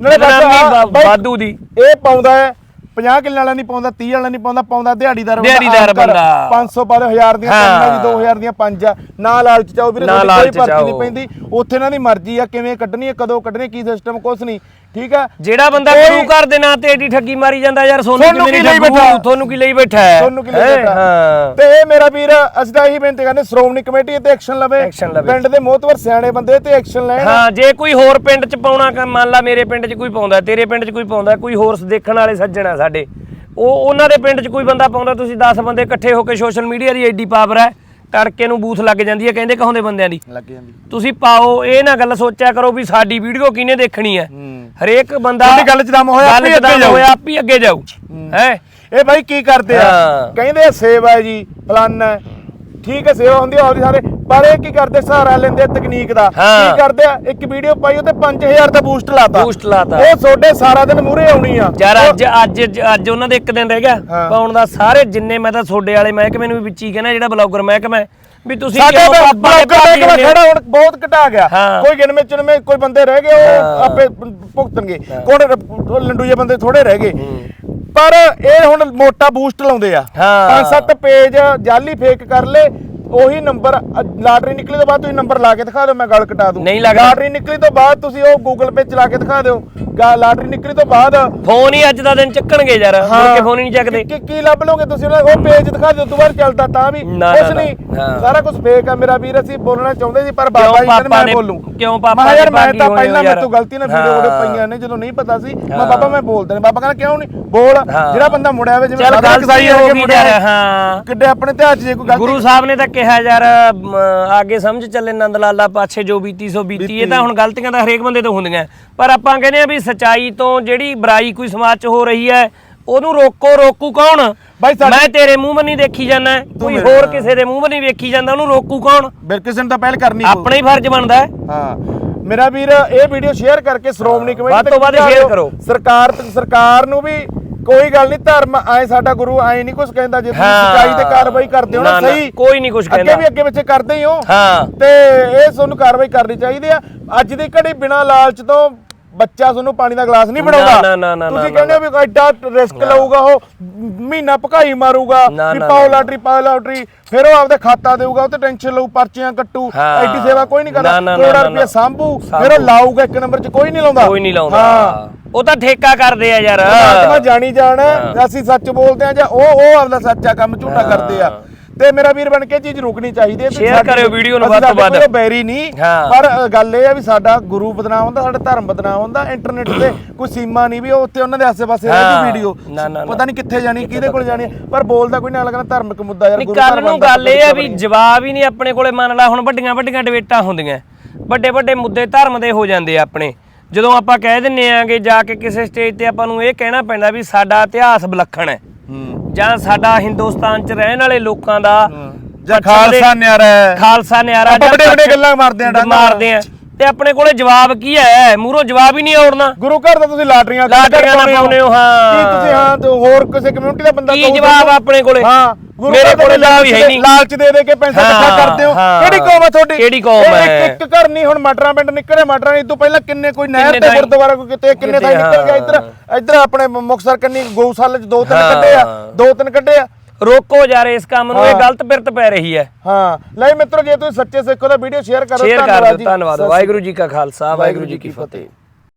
ਨਾਲੇ ਬਸ ਬਦਨਾਮੀ ਆਹ ਵਾ- ਬਾਈ- ਵਾਧੂ ਦੀ। ਇਹ ਪਾਉਂਦਾ ਹੈ 50 ਕਿੱਲੇ ਵਾਲਾ ਨਹੀਂ ਪਾਉਂਦਾ 30 ਵਾਲਾ ਨਹੀਂ ਪਾਉਂਦਾ ਪਾਉਂਦਾ ਦਿਹਾੜੀਦਾਰ ਬੰਦਾ, ਦਿਹਾੜੀਦਾਰ ਆਮ ਘਰ, ਬੰਦਾ। 500 ਪਾ ਦੇ 1000 ਦੀਆਂ ਹਾਂ। ਪੰਜ ਜੀ 2000 ਦੀਆਂ ਪੰਜ ਆ ਨਾ ਲਾਲਚ ਚਾਓ ਵੀਰੇ ਕੋਈ ਚਾਓ। ਨਹੀਂ ਪੈਂਦੀ ਉੱਥੇ ਇਹਨਾਂ ਦੀ ਮਰਜ਼ੀ ਆ ਕਿਵੇਂ ਕੱਢਣੀ ਹੈ ਕਦੋਂ ਕੱਢਣੀ ਕੀ ਸਿਸਟਮ ਕੁਛ ਨਹੀਂ ਠੀਕ ਆ ਜਿਹੜਾ ਬੰਦਾ ਗੁਰੂ ਘਰ ਦੇ ਨਾਂ ਤੇ ਏਡੀ ਠੱਗੀ ਮਾਰੀ ਜਾਂਦਾ ਯਾਰ ਸੋਨੂੰ ਕੀ ਲਈ ਬੈਠਾ? ਤੁਹਾਨੂੰ ਕੀ ਲਈ ਬੈਠਾ ਹੈ ਤੁਹਾਨੂੰ ਕੀ ਲਈ ਹੈਂ? ਬੈਠਾ? ਹਾਂ ਤੇ ਇਹ ਮੇਰਾ ਵੀਰ ਅਸੀਂ ਤਾਂ ਇਹੀ ਬੇਨਤੀ ਕਰਦੇ ਸ਼੍ਰੋਮਣੀ ਕਮੇਟੀ ਤੇ ਐਕਸ਼ਨ ਲਵੇ। ਪਿੰਡ ਦੇ ਮੋਹਤਵਰ ਸਿਆਣੇ ਬੰਦੇ ਤੇ ਐਕਸ਼ਨ ਲੈਣ ਹਾਂ ਜੇ ਕੋਈ ਹੋਰ ਪਿੰਡ ਚ ਪਾਉਣਾ ਮੰਨ ਲਾ ਮੇਰੇ ਪਿੰਡ ਚ ਕੋਈ ਪਾਉਂਦਾ ਤੇਰੇ ਪਿੰਡ ਚ ਕੋਈ ਪਾਉਂਦਾ ਕੋਈ ਹੋਰ ਦੇਖਣ ਵਾਲੇ ਸੱਜਣ ਆ ਸਾਡੇ ਉਹ ਉਹਨਾਂ ਦੇ ਪਿੰਡ ਚ ਕੋਈ ਬੰਦਾ ਪਾਉਂਦਾ ਤੁਸੀਂ 10 ਬੰਦੇ ਇਕੱਠੇ ਹੋ ਕੇ ਸੋਸ਼ਲ ਮੀਡੀਆ ਦੀ ਐਡੀ ਪਾਵਰ ਹੈ ਤੜਕੇ ਨੂੰ ਬੂਥ ਲੱਗ ਜਾਂਦੀ ਹੈ ਕਹਿੰਦੇ ਕਹਾਉਂਦੇ ਬੰਦਿਆਂ ਦੀ ਲੱਗ ਜਾਂਦੀ ਤੁਸੀਂ ਪਾਓ ਇਹ ਨਾ ਗੱਲ ਸੋਚਿਆ ਕਰੋ ਵੀ ਸਾਡੀ ਵੀਡੀਓ ਕਿਹਨੇ ਦੇਖਣੀ ਹੈ। ਹਰੇਕ ਬੰਦਾ ਤੁਹਾਡੀ ਗੱਲ 'ਚ ਦਮ ਹੋਇਆ, ਆਪੇ ਅੱਗੇ ਜਾਊ। ਆਪ ਹੀ ਅੱਗੇ ਜਾਊ ਹੈ ਇਹ ਬਾਈ ਕੀ ਕਰਦੇ ਆ। ਕਹਿੰਦੇ ਸੇਵਾ ਹੈ ਜੀ ਫਲਾਨਾ ਹੈ। ਠੀਕ ਹੈ ਸੇਵਾ ਹੁੰਦੀ ਆ ਆਪਦੀ ਸਾਰੇ ਪਰ ਇਹ ਕੀ ਕਰਦੇ ਸਹਾਰਾ ਲੈਂਦੇ ਆ ਤਕਨੀਕ ਦਾ ਹਾਂ। ਕੀ ਕਰਦੇ ਆ ਇੱਕ ਵੀਡੀਓ ਪਾਈ ਉਹ ਤੇ 5000 ਦਾ ਬੂਸਟ ਲਾਤਾ Boost ਲਾਤਾ। ਉਹ ਤੁਹਾਡੇ ਸਾਰਾ ਦਿਨ ਮੂਰੇ ਆਉਣੀ ਆ ਯਾਰ ਅੱਜ ਅੱਜ ਅੱਜ ਉਹਨਾਂ ਦੇ ਇੱਕ ਦਿਨ ਰਹਿ ਗਿਆ ਹਾਂ। ਪਾਉਣ ਦਾ ਸਾਰੇ ਜਿੰਨੇ ਮੈਂ ਤਾਂ ਤੁਹਾਡੇ ਵਾਲੇ ਮਹਿਕਮੇ ਨੂੰ ਵੀ ਵਿੱਚ ਹੀ ਕਹਿੰਦਾ ਜਿਹੜਾ ਬਲੌਗਰ ਮਹਿਕਮਾ ਹੈ, ਵੀ ਤੁਸੀਂ ਸਾਡੇ ਕਿਉਂ ਬਾਬਾ ਦੇ ਭਾਗੀ ਦਾ ਹੁੰਦੇ ਹੋ? ਖੜਾ ਹੁਣ ਬਹੁਤ ਘਟਾ ਗਿਆ ਹਾਂ। ਕੋਈ ਗਿਣਵੇਂ ਚੁਣਵੇਂ ਕੋਈ ਬੰਦੇ ਰਹਿ ਗਏ ਉਹ। ਆਪੇ ਭੁਗਤਣਗੇ ਕੋਣ ਲੰਡੂਏ ਬੰਦੇ ਥੋੜੇ ਰਹਿ ਗਏ ਪਰ ਇਹ ਹੁਣ ਮੋਟਾ ਬੂਸਟ ਲਾਉਂਦੇ ਆ ਹਾਂ। ਪੰਜ ਸੱਤ ਪੇਜ ਜਾਲੀ ਫੇਕ ਕਰ ਲੇ ਉਹੀ ਨੰਬਰ ਲਾਟਰੀ ਨਿਕਲੀ ਤੋਂ ਬਾਅਦ ਤੁਸੀਂ ਨੰਬਰ ਲਾ ਕੇ ਦਿਖਾ ਦਿਓ ਮੈਂ ਗੱਲ ਕਟਾ ਦੂੰ। ਨਹੀਂ ਲੱਗਦਾ। ਲਾਟਰੀ ਨਿਕਲੀ ਤੋਂ ਬਾਅਦ ਤੁਸੀਂ ਉਹ ਗੂਗਲ ਪੇ ਚਲਾ ਕੇ ਦਿਖਾ ਦਿਓ। ਗਾ- ਲਾਟਰੀ ਨਿਕਲੀ ਤੋਂ ਬਾਅਦ ਫੋਨ ਹੀ ਅੱਜ ਦਾ ਦਿਨ ਚੱਕਣਗੇ ਯਾਰ ਮੁੜ ਕੇ ਫੋਨ ਹੀ ਨਹੀਂ ਚੱਕਦੇ। ਕੀ ਕੀ ਲੱਭ ਲੋਗੇ ਤੁਸੀਂ ਉਹਨਾਂ ਉਹ ਪੇਜ ਦਿਖਾ ਦਿਓ ਦੁਬਾਰਾ ਚੱਲਦਾ ਤਾਂ ਵੀ। ਨਾ, ਕੁਛ ਨਾ, ਨਹੀਂ। ਹਾਂ। ਸਾਰਾ ਕੁਝ ਫੇਕ ਆ। ਮੇਰਾ ਵੀਰ ਅਸੀਂ ਬੋਲਣਾ ਚਾਹੁੰਦੇ ਸੀ ਪਰ ਬਾਬਾ ਜੀ ਕਹਿੰਦੇ ਪਾਪਾ ਮੈਂ ਨੇ- ਬੋਲੂੰ। ਕਿਉਂ ਪਾਪਾ ਮੈਂ ਕਿਹਾ ਯਾਰ ਨੇ ਮੈਂ ਤਾਂ ਹੋਏ ਪਹਿਲਾਂ ਮੇਰੇ ਯਾਰ। ਤੋਂ ਗਲਤੀ ਨਾਲ ਵੀਡੀਓ ਉਹਦੇ ਹਾਂ। ਪਈਆਂ ਨੇ ਜਦੋਂ ਨਹੀਂ ਪਤਾ ਸੀ। ਮੈਂ ਹਾਂ। ਬਾਬਾ ਮੈਂ ਬੋਲਦੇ ਨੇ ਬਾਬਾ ਕਹਿੰਦਾ ਕਿਉਂ ਨਹੀਂ? ਬੋਲ। ਹਾਂ। ਜਿਹੜਾ ਬੰਦਾ ਮੁੜਿਆ ਵੇ ਜਿਵੇਂ ਚੱਲ ਸਾਡਾ ਗਲਤੀ ਕਸਾਈ ਹੋ ਗਈ ਮੁੜਿਆ ਯਾਰ ਹਾਂ। ਕਿੱਡੇ ਆਪਣੇ ਤੇ ਅੱਜ ਜੇ ਕੋਈ ਗਲਤੀ ਗੁਰੂ ਸਾਹਿਬ ਨੇ ਤਾਂ ਕਿਹਾ ਯਾਰ ਆਗੇ ਸਮਝ ਚੱਲੇ ਨੰਦ ਲਾਲਾ ਪਾਛੇ ਜੋ ਬੀਤੀ ਸੋ ਬੀਤੀ। ਇਹ ਤਾਂ ਹੁਣ ਗਲਤੀਆਂ ਤਾਂ ਹਰੇਕ ਬੰਦੇ ਤੋਂ ਹੁੰਦੀਆਂ। ਪਰ ਆਪਾਂ ਕਹਿੰਦੇ ਆ ਵੀ ਸਚਾਈ ਤੋਂ ਜਿਹੜੀ ਬੁਰਾਈ ਕੋਈ ਸਮਾਜ 'ਚ ਹੋ ਰਹੀ ਹੈ ਉਹਨੂੰ ਰੋਕੋ ਰੋਕੂ ਕੌਣ? ਬਾਈ ਸਾਡੇ- ਮੈਂ ਤੇਰੇ ਮੂੰਹ ਬੰਨੀ ਦੇਖੀ ਜਾਂਦਾ। ਕੋਈ ਹੋਰ ਕਿਸੇ ਦੇ ਮੂੰਹ ਬੰਨੀ ਵੇਖੀ ਜਾਂਦਾ ਉਹਨੂੰ ਰੋਕੂ ਕੌਣ? ਬਿਲ ਕਿਸੇ ਨੂੰ ਤਾਂ ਪਹਿਲ ਕਰਨੀ ਪਊ। ਆਪਣਾ ਹੀ ਫਰਜ਼ ਬਣਦਾ ਹੈ। ਹਾਂ। ਮੇਰਾ ਵੀਰ ਇਹ ਵੀਡੀਓ ਸ਼ੇਅਰ ਕਰਕੇ ਸ਼੍ਰੋਮਣੀ ਕਮੇਟੀ ਵੱਧ ਤੋਂ ਵੱਧ share। ਕਰੋ। ਸਰਕਾਰ ਸਰਕਾਰ ਨੂੰ ਵੀ ਕੋਈ ਗੱਲ ਨਹੀਂ ਧਰਮ ਆਏ ਸਾਡਾ ਗੁਰੂ ਆਏ ਨਹੀਂ ਕੁਝ ਕਹਿੰਦਾ ਜੇ ਤੁਸੀਂ ਹਾਂ। ਸਚਾਈ ਤੇ ਕਾਰਵਾਈ ਕਰਦੇ ਹੋ ਨਾ ਨਾ, ਨਾ, ਸਹੀ ਕੋਈ ਨਹੀਂ ਕੁਛ ਅੱਗੇ ਕਹਿੰਦਾ। ਵੀ ਅੱਗੇ ਪਿੱਛੇ ਕਰਦੇ ਹੀ ਹੋ ਹਾਂ ਤੇ ਇਹ ਤੁਹਾਨੂੰ ਕਾਰਵਾਈ ਕਰਨੀ ਚਾਹੀਦੀ ਆ ਅੱਜ ਦੀ ਘੜੀ ਬਿਨਾ ਲਾਲਚ ਤੋਂ ਬੱਚਾ ਤੁਹਾਨੂੰ ਪਾਣੀ ਦਾ ਗਲਾਸ ਨਹੀਂ ਨਾ, ਨਾ, ਨਾ, ਤੁਸੀਂ ਕਹਿੰਦੇ ਹੋ ਵੀ ਐਡਾ ਰਿਸਕ ਲਊਗਾ ਉਹ ਮਹੀਨਾ ਭਕਾਈ ਮਾਰੂਗਾ ਨਾ, ਵੀ ਨਾ, ਪਾਓ ਲਾਟਰੀ ਪਾਓ ਲਾਟਰੀ ਫਿਰ ਉਹ ਆਪਦੇ ਖਾਤਾ ਦੇਊਗਾ ਉਹ ਤੇ ਟੈਨਸ਼ਨ ਲਊ ਪਰਚੀਆਂ ਕੱਟੂ ਹਾਂ। ਐਡੀ ਸੇਵਾ ਕੋਈ ਨਹੀਂ ਕਰਦਾ। ਨਾ, ਨਾ, ਨਾ, ਕਰੋੜਾ ਨਾ, ਰੁਪਏ ਨਾ। ਸਾਂਭੂ ਫਿਰ ਉਹ। ਲਾਊਗਾ ਇੱਕ ਨੰਬਰ 'ਚ ਕੋਈ ਨਹੀਂ ਲਾਉਂਦਾ। ਕੋਈ ਨਹੀਂ ਲਾਉਂਦਾ। ਹਾਂ। ਉਹ ਤਾਂ ਠੇਕਾ ਕਰਦੇ ਆ ਯਾਰ। ਆਤਮਾ ਜਾਣੀ ਜਾਣ ਅਸੀਂ ਸੱਚ ਬੋਲਦੇ ਆ ਜਾਂ ਉਹ ਉਹ ਆਪਦਾ ਸੱਚਾ ਕੰਮ ਝੂਠਾ ਕਰਦੇ ਆ। ਤੇ ਮੇਰਾ ਵੀਰ ਬਣ ਕੇ ਚੀਜ਼ ਰੁਕਣੀ ਚਾਹੀਦੀ ਹੈ Share ਕਰਿਓ video ਨੂੰ ਵੱਧ ਤੋਂ ਵੱਧ। ਬੈਰੀ ਨਹੀਂ ਹਾਂ। ਪਰ ਅ, ਗੱਲ ਇਹ ਆ ਵੀ ਸਾਡਾ ਗੁਰੂ ਬਦਨਾਮ ਹੁੰਦਾ ਸਾਡਾ ਧਰਮ ਬਦਨਾਮ ਹੁੰਦਾ ਇੰਟਰਨੈਟ ਤੇ ਕੋਈ ਸੀਮਾ ਨਹੀਂ ਵੀ ਉਹ ਉੱਤੇ ਉਹਨਾਂ ਦੇ ਆਸੇ-ਪਾਸੇ ਰਹਿ ਹਾਂ। ਜੂ ਵੀਡੀਓ ਨਾ, ਨਾ, ਨਾ। ਪਤਾ ਨਹੀਂ ਕਿੱਥੇ ਜਾਣੀ ਕਿਹਦੇ ਕੋਲ ਜਾਣੀ ਹੈ, ਪਰ ਬੋਲਦਾ ਕੋਈ ਨਾ ਲੱਗਣਾ ਧਾਰਮਿਕ ਮੁੱਦਾ ਯਾਰ ਨਹੀਂ ਗੁਰੂ ਕੱਲ ਨੂੰ ਗੱਲ ਇਹ ਆ ਵੀ। ਜਵਾਬ ਹੀ ਨਹੀਂ ਆਪਣੇ ਕੋਲੇ ਮੰਨ ਲਾ ਹੁਣ ਵੱਡੀਆਂ ਵੱਡੀਆਂ ਡਿਬੇਟਾਂ ਹੁੰਦੀਆਂ ਵੱਡੇ ਵੱਡੇ ਮੁੱਦੇ ਧਰਮ ਦੇ ਹੋ ਜਾਂਦੇ ਆ ਆਪਣੇ ਜਦੋਂ ਆਪਾਂ ਕਹਿ ਦਿੰਨੇ ਆਂਗੇ ਜਾ ਕੇ ਕਿਸੇ ਸਟੇਜ ਤੇ ਆਪਾਂ ਨੂੰ ਇਹ ਕਹਿਣਾ ਪੈਂਦਾ ਵੀ ਸਾਡਾ ਇਤਿਹਾਸ ਵਿਲੱਖਣ ਹੂੰ ਜਾਂ ਸਾਡਾ ਹਿੰਦੁਸਤਾਨ 'ਚ ਰਹਿਣ ਵਾਲੇ ਲੋਕਾਂ ਦਾ ਜਾਂ ਖਾਲਸਾ ਨਿਆਰਾ ਹੈ। ਖਾਲਸਾ ਨਿਆਰਾ ਆਪਾਂ ਜਾਂ ਵੱਡੇ- ਵੱਡੇ ਗੱਲਾਂ ਮਾਰਦੇ ਆਂ। ਮਾਰਦੇ ਆ ਤੇ ਆਪਣੇ ਕੋਲੇ ਜਵਾਬ ਕੀ ਹੈ ਮੂਹਰੋਂ ਜਵਾਬ ਹੀ ਨਹੀਂ ਆਉਣਾ ਗੁਰੂ ਘਰ ਦਾ ਤੁਸੀਂ ਲਾਟਰੀਆਂ ਲਾਟਰੀਆਂ ਨਾ ਪਾਉਂਦੇ ਹੋ, ਹਾਂ। ਕੀ ਤੁਸੀਂ ਹਾਂ ਤੇ ਹੋਰ ਕਿਸੇ ਕਮਿਊਨਿਟੀ ਦਾ ਬੰਦਾ ਕੀ ਜਵਾਬ? ਆਪਣੇ ਕੋਲੇ? ਹਾਂ ਮੇਰੇ ਕੋਲੇ ਜਵਾਬ ਹੀ ਲਾਲਚ ਨਹੀਂ। ਲਾਲਚ ਦੇ ਦੇ ਕੇ ਪੈਸਾ ਇਕੱਠਾ ਕਰਦੇ ਹੋ। ਕਿਹੜੀ ਕੌਮ ਹੈ ਤੁਹਾਡੀ ਕਿਹੜੀ ਕੌਮ ਹੈ? ਇੱਕ ਇੱਕ ਘਰ ਨਹੀਂ ਹੁਣ ਮਟਰਾਂ ਪਿੰਡ ਨਿਕਲੇ ਮਟਰਾਂ ਇਹ ਤੋਂ ਪਹਿਲਾਂ ਕਿੰਨੇ ਕੋਈ ਨਹਿਰ ਤੇ ਗੁਰਦੁਆਰਾ ਕੋਈ ਕਿਤੇ ਕਿੰਨੇ ਥਾਈ ਨਿਕਲ ਗਿਆ। ਇੱਧਰ ਇੱਧਰ ਆਪਣੇ ਮੁਕਸਰ ਕੰਨੀ ਗਊਸ਼ਾਲਾ ਚ ਦੋ ਤਿੰਨ। ਕੱਢੇ ਆ ਦੋ ਤਿੰਨ ਕੱਢੇ ਆ ਰੋਕੋ ਯਾਰ ਇਸ ਕੰਮ ਨੂੰ ਇਹ। ਗਲਤ ਬਿਰਤ ਪੈ ਰਹੀ ਹੈ ਹਾਂ ਲੈ ਮਿੱਤਰੋ ਜੇ ਤੁਸੀਂ ਸੱਚੇ ਸਿੱਖੋ ਤਾਂ ਵੀਡੀਓ ਸ਼ੇਅਰ ਕਰੋ ਧੰਨਵਾਦ ਜੀ। ਧੰਨਵਾਦ ਵਾਹਿਗੁਰੂ ਜੀ ਕਾ ਖਾਲਸਾ ਵਾਹਿਗੁਰੂ ਜੀ ਕੀ ਫਤਿਹ